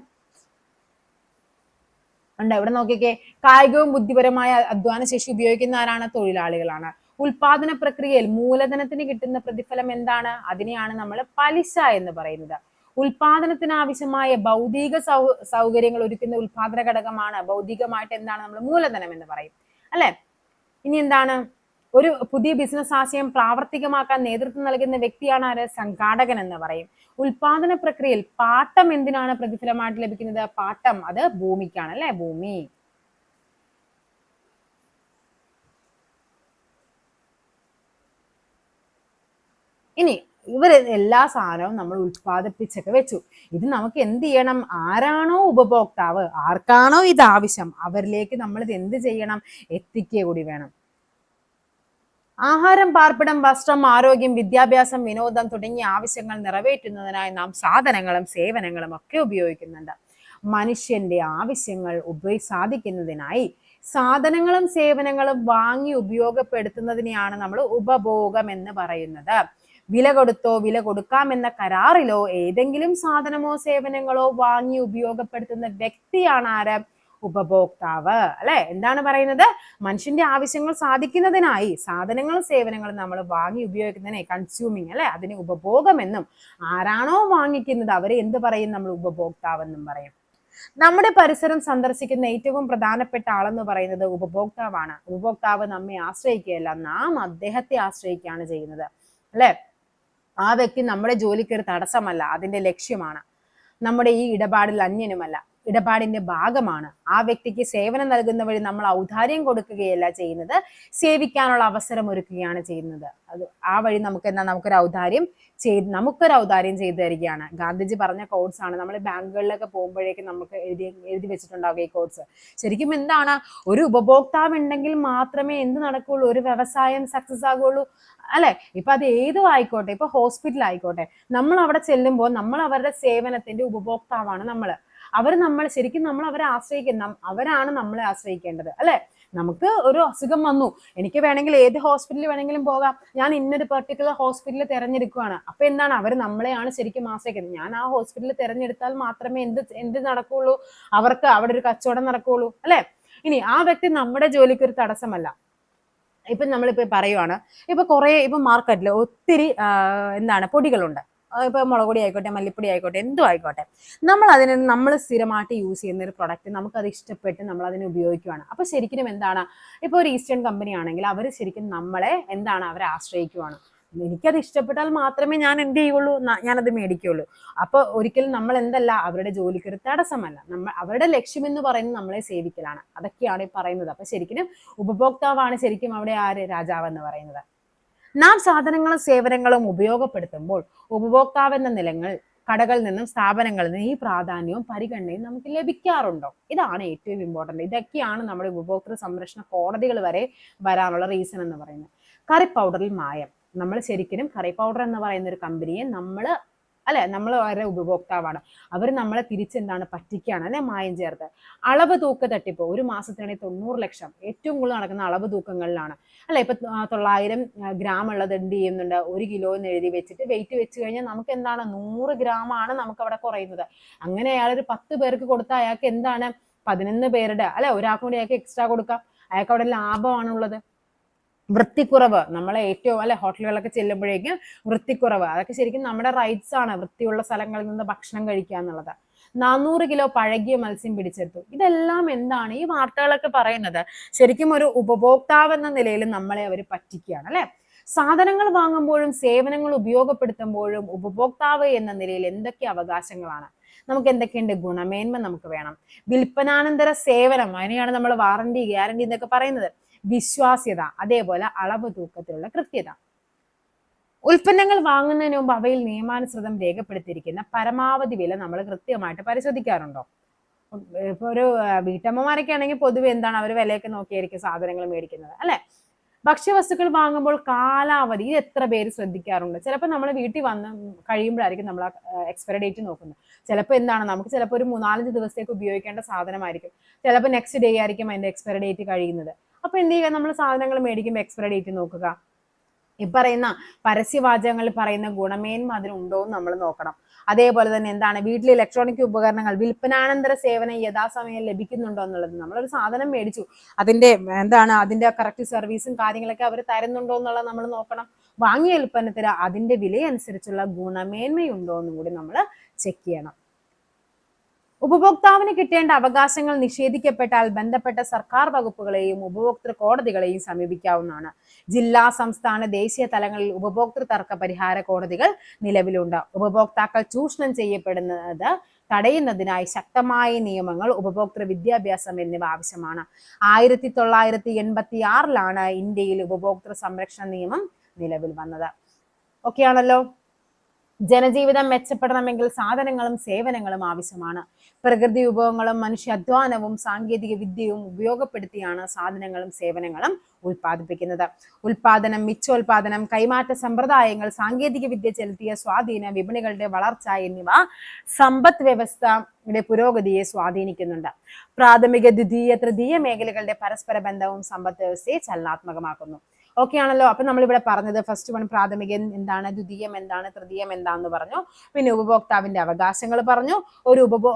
ഉണ്ട് ഇവിടെ നോക്കിക്കേ. കായികവും ബുദ്ധിപരമായ അധ്വാന ശേഷി ഉപയോഗിക്കുന്ന ആരാണ്? തൊഴിലാളികളാണ്. ഉൽപാദന പ്രക്രിയയിൽ മൂലധനത്തിന് കിട്ടുന്ന പ്രതിഫലം എന്താണ്? അതിനെയാണ് നമ്മൾ പലിശ എന്ന് പറയുന്നത്. ഉൽപാദനത്തിന് ആവശ്യമായ ഭൗതിക സൗ സൗകര്യങ്ങൾ ഒരുക്കുന്ന ഉൽപാദന ഘടകമാണ്. ഭൗതികമായിട്ട് എന്താണ് നമ്മൾ മൂലധനം എന്ന് പറയും. അല്ലെ? ഇനി എന്താണ്? ഒരു പുതിയ ബിസിനസ് ആശയം പ്രാവർത്തികമാക്കാൻ നേതൃത്വം നൽകുന്ന വ്യക്തിയാണ് ആര്? സംഘാടകൻ എന്ന് പറയും. ഉൽപാദന പ്രക്രിയയിൽ പാട്ടം എന്തിനാണ് പ്രതിഫലമായിട്ട് ലഭിക്കുന്നത്? പാട്ടം അത് ഭൂമിക്കാണ് അല്ലെ? ഭൂമി. ഇനി ഇവർ എല്ലാ സാധനവും നമ്മൾ ഉൽപ്പാദിപ്പിച്ചൊക്കെ വെച്ചു. ഇത് നമുക്ക് എന്ത് ചെയ്യണം? ആരാണോ ഉപഭോക്താവ് ആർക്കാണോ ഇത് ആവശ്യം അവരിലേക്ക് നമ്മൾ ഇത് എന്ത് ചെയ്യണം? എത്തിക്കുക കൂടി വേണം. ആഹാരം പാർപ്പിടം വസ്ത്രം ആരോഗ്യം വിദ്യാഭ്യാസം വിനോദം തുടങ്ങിയ ആവശ്യങ്ങൾ നിറവേറ്റുന്നതിനായി നാം സാധനങ്ങളും സേവനങ്ങളും ഒക്കെ ഉപയോഗിക്കുന്നുണ്ട്. മനുഷ്യന്റെ ആവശ്യങ്ങൾ ഉപയോഗി സാധിക്കുന്നതിനായി സാധനങ്ങളും സേവനങ്ങളും വാങ്ങി ഉപയോഗപ്പെടുത്തുന്നതിനെയാണ് നമ്മൾ ഉപഭോഗം എന്ന് പറയുന്നത്. വില കൊടുത്തോ വില കൊടുക്കാമെന്ന കരാറിലോ ഏതെങ്കിലും സാധനമോ സേവനങ്ങളോ വാങ്ങി ഉപയോഗപ്പെടുത്തുന്ന വ്യക്തിയാണ് ആര്? ഉപഭോക്താവ്. അല്ലെ? എന്താണ് പറയുന്നത്? മനുഷ്യന്റെ ആവശ്യങ്ങൾ സാധിക്കുന്നതിനായി സാധനങ്ങൾ സേവനങ്ങൾ നമ്മൾ വാങ്ങി ഉപയോഗിക്കുന്നതിനെ കൺസ്യൂമിങ് അല്ലെ? അതിന് ഉപഭോഗമെന്നും ആരാണോ വാങ്ങിക്കുന്നത് അവരെ എന്ത് പറയും? നമ്മൾ ഉപഭോക്താവെന്നും പറയും. നമ്മുടെ പരിസരം സന്ദർശിക്കുന്ന ഏറ്റവും പ്രധാനപ്പെട്ട ആളെന്ന് പറയുന്നത് ഉപഭോക്താവാണ്. ഉപഭോക്താവ് നമ്മെ ആശ്രയിക്കുകയല്ല നാം അദ്ദേഹത്തെ ആശ്രയിക്കുകയാണ് ചെയ്യുന്നത്. അല്ലെ? ആ വ്യക്തി നമ്മുടെ ജോലിക്ക് ഒരു തടസ്സമല്ല അതിന്റെ ലക്ഷ്യമാണ്. നമ്മുടെ ഈ ഇടപാടിൽ അന്യനുമല്ല ഇടപാടിന്റെ ഭാഗമാണ്. ആ വ്യക്തിക്ക് സേവനം നൽകുന്ന വഴി നമ്മൾ ഔദാര്യം കൊടുക്കുകയല്ല ചെയ്യുന്നത് സേവിക്കാനുള്ള അവസരം ഒരുക്കുകയാണ് ചെയ്യുന്നത്. അത് ആ വഴി നമുക്ക് എന്താ നമുക്കൊരു ഔദാര്യം ചെയ്ത് നമുക്കൊരു ഔദാര്യം ചെയ്തു തരികയാണ്. ഗാന്ധിജി പറഞ്ഞ കോഡ്സ് ആണ്. നമ്മൾ ബാങ്കുകളിലൊക്കെ പോകുമ്പോഴേക്കും നമുക്ക് എഴുതി എഴുതി വെച്ചിട്ടുണ്ടാവുക ഈ കോഡ്സ് ശരിക്കും എന്താണ്? ഒരു ഉപഭോക്താവ് ഉണ്ടെങ്കിൽ മാത്രമേ എന്ത് നടക്കുകയുള്ളൂ? ഒരു വ്യവസായം സക്സസ് ആകുള്ളൂ അല്ലെ? ഇപ്പൊ അത് ഏതും ആയിക്കോട്ടെ? ഇപ്പൊ ഹോസ്പിറ്റൽ ആയിക്കോട്ടെ. നമ്മൾ അവിടെ ചെല്ലുമ്പോൾ നമ്മൾ അവരുടെ സേവനത്തിന്റെ ഉപഭോക്താവാണ് നമ്മൾ. അവർ നമ്മൾ ശരിക്കും നമ്മൾ അവരെ ആശ്രയിക്കുന്ന അവരാണ് നമ്മളെ ആശ്രയിക്കേണ്ടത് അല്ലെ? നമുക്ക് ഒരു അസുഖം വന്നു. എനിക്ക് വേണമെങ്കിൽ ഏത് ഹോസ്പിറ്റലിൽ വേണമെങ്കിലും പോകാം. ഞാൻ ഇന്നൊരു പെർട്ടിക്കുലർ ഹോസ്പിറ്റലിൽ തിരഞ്ഞെടുക്കുകയാണ് അപ്പൊ എന്താണ്? അവർ നമ്മളെയാണ് ശരിക്കും ആശ്രയിക്കുന്നത്. ഞാൻ ആ ഹോസ്പിറ്റലിൽ തിരഞ്ഞെടുത്താൽ മാത്രമേ എന്ത് എന്ത് നടക്കുകയുള്ളൂ? അവർക്ക് അവിടെ ഒരു കച്ചവടം നടക്കുകയുള്ളൂ അല്ലെ? ഇനി ആ വ്യക്തി നമ്മുടെ ജോലിക്ക് ഒരു തടസ്സമല്ല. ഇപ്പൊ നമ്മളിപ്പോൾ പറയുവാണ് ഇപ്പൊ കുറേ ഇപ്പൊ മാർക്കറ്റിൽ ഒത്തിരി എന്താണ് പൊടികളുണ്ട്. ഇപ്പോൾ ഇപ്പൊ മുളക് പൊടി ആയിക്കോട്ടെ മല്ലിപ്പൊടി ആയിക്കോട്ടെ എന്തും ആയിക്കോട്ടെ. നമ്മൾ അതിന് നമ്മൾ സ്ഥിരമായിട്ട് യൂസ് ചെയ്യുന്ന ഒരു പ്രൊഡക്റ്റ് നമുക്ക് അത് ഇഷ്ടപ്പെട്ട് നമ്മൾ അതിനെ ഉപയോഗിക്കുകയാണ് അപ്പോൾ ശരിക്കും എന്താണ് ഇപ്പൊ ഒരു ഈസ്റ്റേൺ കമ്പനി ആണെങ്കിൽ അവർ ശരിക്കും നമ്മളെ എന്താണ് അവരെ ആശ്രയിക്കുവാണ്. എനിക്കത് ഇഷ്ടപ്പെട്ടാൽ മാത്രമേ ഞാൻ എന്ത് ചെയ്യുള്ളൂ? ഞാനത് മേടിക്കുള്ളൂ. അപ്പൊ ഒരിക്കലും നമ്മൾ എന്തല്ല അവരുടെ ജോലിക്ക് ഒരു തടസ്സമല്ല. നമ്മൾ അവരുടെ ലക്ഷ്യം എന്ന് പറയുന്നത് നമ്മളെ സേവിക്കലാണ്. അതൊക്കെയാണ് ഈ പറയുന്നത്. അപ്പൊ ശരിക്കും ഉപഭോക്താവാണ് ശരിക്കും അവിടെ ആര് രാജാവെന്ന് പറയുന്നത്. നാം സാധനങ്ങളും സേവനങ്ങളും ഉപയോഗപ്പെടുത്തുമ്പോൾ ഉപഭോക്താവെന്ന നിലങ്ങൾ കടകളിൽ നിന്നും സ്ഥാപനങ്ങളിൽ നിന്നും ഈ പ്രാധാന്യവും പരിഗണനയും നമുക്ക് ലഭിക്കാറുണ്ടോ? ഇതാണ് ഏറ്റവും ഇമ്പോർട്ടന്റ് ഇതൊക്കെയാണ് നമ്മുടെ ഉപഭോക്തൃ സംരക്ഷണ കോടതികൾ വരെ വരാനുള്ള റീസൺ എന്ന് പറയുന്നത്. കറി പൗഡറിൽ മായം. നമ്മൾ ശരിക്കും കറി പൗഡർ എന്ന് പറയുന്ന ഒരു കമ്പനിയെ നമ്മൾ അല്ലെ? നമ്മൾ വളരെ ഉപഭോക്താവാണ്. അവർ നമ്മളെ തിരിച്ചെന്താണ്? പറ്റിക്കുകയാണ് അല്ലെ? മായം ചേർത്ത്. അളവ് തൂക്ക തട്ടിപ്പ് ഒരു മാസത്തിനിടയിൽ തൊണ്ണൂറ് ലക്ഷം. ഏറ്റവും കൂടുതൽ നടക്കുന്ന അളവ് തൂക്കങ്ങളിലാണ്. അല്ലെ? ഇപ്പൊ തൊള്ളായിരം ഗ്രാം ഉള്ളത് എന്ത് ചെയ്യുന്നുണ്ട്? ഒരു കിലോ എന്ന് എഴുതി വെച്ചിട്ട് വെയിറ്റ് വെച്ച് കഴിഞ്ഞാൽ നമുക്ക് എന്താണ്? നൂറ് ഗ്രാം ആണ് നമുക്ക് അവിടെ കുറയുന്നത്. അങ്ങനെ അയാൾ ഒരു പത്ത് പേർക്ക് കൊടുത്താൽ അയാൾക്ക് എന്താണ്? പതിനൊന്ന് പേരുടെ അല്ലെ? ഒരാൾക്കും കൂടി അയാൾക്ക് എക്സ്ട്രാ കൊടുക്കാം. അയാൾക്ക് അവിടെ ലാഭമാണുള്ളത്. വൃത്തിക്കുറവ്. നമ്മളെ ഏറ്റവും അല്ലെ ഹോട്ടലുകളൊക്കെ ചെല്ലുമ്പോഴേക്കും വൃത്തിക്കുറവ്. അതൊക്കെ ശരിക്കും നമ്മുടെ റൈറ്റ്സ് ആണ് വൃത്തിയുള്ള സ്ഥലങ്ങളിൽ നിന്ന് ഭക്ഷണം കഴിക്കുക എന്നുള്ളത്. നാനൂറ് കിലോ പഴകിയ മത്സ്യം പിടിച്ചെടുത്തു. ഇതെല്ലാം എന്താണ്? ഈ വാർത്തകളൊക്കെ പറയുന്നത് ശരിക്കും ഒരു ഉപഭോക്താവ് എന്ന നിലയിൽ നമ്മളെ അവർ പറ്റിക്കുകയാണ് അല്ലെ? സാധനങ്ങൾ വാങ്ങുമ്പോഴും സേവനങ്ങൾ ഉപയോഗപ്പെടുത്തുമ്പോഴും ഉപഭോക്താവ് എന്ന നിലയിൽ എന്തൊക്കെ അവകാശങ്ങളാണ്? നമുക്ക് എന്തൊക്കെയുണ്ട്? ഗുണമേന്മ നമുക്ക് വേണം. വിൽപ്പനാനന്തര സേവനം അതിനെയാണ് നമ്മൾ വാറണ്ടി ഗ്യാരണ്ടി എന്നൊക്കെ പറയുന്നത്. വിശ്വാസ്യത അതേപോലെ അളവ് തൂക്കത്തിലുള്ള കൃത്യത. ഉൽപ്പന്നങ്ങൾ വാങ്ങുന്നതിന് മുമ്പ് അവയിൽ നിയമാനുസൃതം രേഖപ്പെടുത്തിയിരിക്കുന്ന പരമാവധി വില നമ്മൾ കൃത്യമായിട്ട് പരിശോധിക്കാറുണ്ടോ? ഇപ്പൊ ഒരു വീട്ടമ്മമാരൊക്കെ ആണെങ്കിൽ പൊതുവെ എന്താണ് അവർ വിലയൊക്കെ നോക്കിയായിരിക്കും സാധനങ്ങൾ മേടിക്കുന്നത് അല്ലെ? ഭക്ഷ്യവസ്തുക്കൾ വാങ്ങുമ്പോൾ കാലാവധി ഇത് എത്ര പേര് ശ്രദ്ധിക്കാറുണ്ട്? ചിലപ്പോൾ നമ്മൾ വീട്ടിൽ വന്ന് കഴിയുമ്പോഴായിരിക്കും നമ്മൾ എക്സ്പയറി ഡേറ്റ് നോക്കുന്നത്. ചിലപ്പോൾ എന്താണ് നമുക്ക് ചിലപ്പോൾ ഒരു മൂന്നാലഞ്ച് ദിവസത്തേക്ക് ഉപയോഗിക്കേണ്ട സാധനമായിരിക്കും. ചിലപ്പോൾ നെക്സ്റ്റ് ഡേ ആയിരിക്കും അതിന്റെ എക്സ്പയറി ഡേറ്റ് കഴിയുന്നത്. അപ്പോൾ എന്ത് ചെയ്യുക? നമ്മൾ സാധനങ്ങൾ മേടിക്കുമ്പോൾ എക്സ്പയറി ഡേറ്റ് നോക്കുക. ഈ പറയുന്ന പരസ്യവാചകങ്ങളിൽ പറയുന്ന ഗുണമേന്മ അതിനുണ്ടോ എന്ന് നമ്മൾ നോക്കണം. അതേപോലെ തന്നെ എന്താണ്? വീട്ടിലെ ഇലക്ട്രോണിക് ഉപകരണങ്ങൾ വിൽപ്പനാനന്തര സേവനം യഥാസമയം ലഭിക്കുന്നുണ്ടോ എന്നുള്ളത്. നമ്മളൊരു സാധനം മേടിച്ചു. അതിന്റെ എന്താണ്? അതിന്റെ കറക്റ്റ് സർവീസും കാര്യങ്ങളൊക്കെ അവർ തരുന്നുണ്ടോ എന്നുള്ളത് നമ്മൾ നോക്കണം. വാങ്ങിയ ഉൽപ്പന്നത്തിന് അതിന്റെ വിലയനുസരിച്ചുള്ള ഗുണമേന്മയുണ്ടോ എന്നും കൂടി നമ്മൾ ചെക്ക് ചെയ്യണം. ഉപഭോക്താവിന് കിട്ടേണ്ട അവകാശങ്ങൾ നിഷേധിക്കപ്പെട്ടാൽ ബന്ധപ്പെട്ട സർക്കാർ വകുപ്പുകളെയും ഉപഭോക്തൃ കോടതികളെയും സമീപിക്കാവുന്നതാണ്. ജില്ലാ സംസ്ഥാന ദേശീയ തലങ്ങളിൽ ഉപഭോക്തൃ തർക്ക പരിഹാര കോടതികൾ നിലവിലുണ്ട്. ഉപഭോക്താക്കൾ ചൂഷണം ചെയ്യപ്പെടുന്നത് തടയുന്നതിനായി ശക്തമായ നിയമങ്ങൾ ഉപഭോക്തൃ വിദ്യാഭ്യാസം എന്നിവ ആവശ്യമാണ്. ആയിരത്തി തൊള്ളായിരത്തി എൺപത്തി ആറിലാണ് ഇന്ത്യയിൽ ഉപഭോക്തൃ സംരക്ഷണ നിയമം നിലവിൽ വന്നത്. ഓക്കെ ആണല്ലോ ജനജീവിതം മെച്ചപ്പെടണമെങ്കിൽ സാധനങ്ങളും സേവനങ്ങളും ആവശ്യമാണ്. പ്രകൃതി വിഭവങ്ങളും മനുഷ്യ അധ്വാനവും സാങ്കേതിക വിദ്യയും ഉപയോഗപ്പെടുത്തിയാണ് സാധനങ്ങളും സേവനങ്ങളും ഉൽപ്പാദിപ്പിക്കുന്നത്. ഉൽപാദനം മിച്ചോൽപാദനം കൈമാറ്റ സമ്പ്രദായങ്ങൾ സാങ്കേതിക വിദ്യ ചെലുത്തിയ സ്വാധീനം വിപണികളുടെ വളർച്ച എന്നിവ സമ്പദ് വ്യവസ്ഥയുടെ പുരോഗതിയെ സ്വാധീനിക്കുന്നുണ്ട്. പ്രാഥമിക ദ്വിതീയ തൃതീയ മേഖലകളുടെ പരസ്പര ബന്ധവും സമ്പദ് വ്യവസ്ഥയെ ചലനാത്മകമാക്കുന്നു. ഓക്കെ ആണല്ലോ. അപ്പൊ നമ്മൾ ഇവിടെ പറഞ്ഞത് ഫസ്റ്റ് വൺ പ്രാഥമിക എന്താണ് ദ്വിതീയം എന്താണ് തൃതീയം എന്താണെന്ന് പറഞ്ഞു. പിന്നെ ഉപഭോക്താവിന്റെ അവകാശങ്ങൾ പറഞ്ഞു. ഒരു ഉപഭോ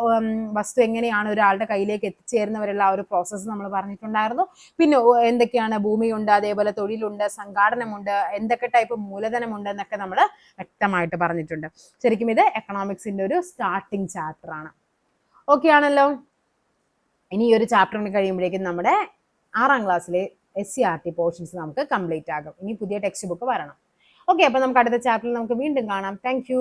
വസ്തു എങ്ങനെയാണ് ഒരാളുടെ കയ്യിലേക്ക് എത്തിച്ചേരുന്നവരുള്ള ആ ഒരു പ്രോസസ്സ് നമ്മൾ പറഞ്ഞിട്ടുണ്ടായിരുന്നു. പിന്നെ എന്തൊക്കെയാണ് ഭൂമിയുണ്ട് അതേപോലെ തൊഴിലുണ്ട് സംഘാടനമുണ്ട് എന്തൊക്കെ ടൈപ്പ് മൂലധനമുണ്ട് എന്നൊക്കെ നമ്മൾ വ്യക്തമായിട്ട് പറഞ്ഞിട്ടുണ്ട്. ശരിക്കും ഇത് എക്കണോമിക്സിന്റെ ഒരു സ്റ്റാർട്ടിങ് ചാപ്റ്റർ ആണ്. ഓക്കെ ആണല്ലോ? ഇനി ഈ ഒരു ചാപ്റ്റർ കഴിയുമ്പോഴേക്കും നമ്മുടെ ആറാം ക്ലാസ്സിലെ S C R T portions നമുക്ക് കംപ്ലീറ്റ് ആകും. ഇനി പുതിയ ടെക്സ്റ്റ് ബുക്ക് വരണം. ഓക്കെ അപ്പൊ നമുക്ക് അടുത്ത ചാപ്റ്ററിൽ നമുക്ക് വീണ്ടും കാണാം. താങ്ക്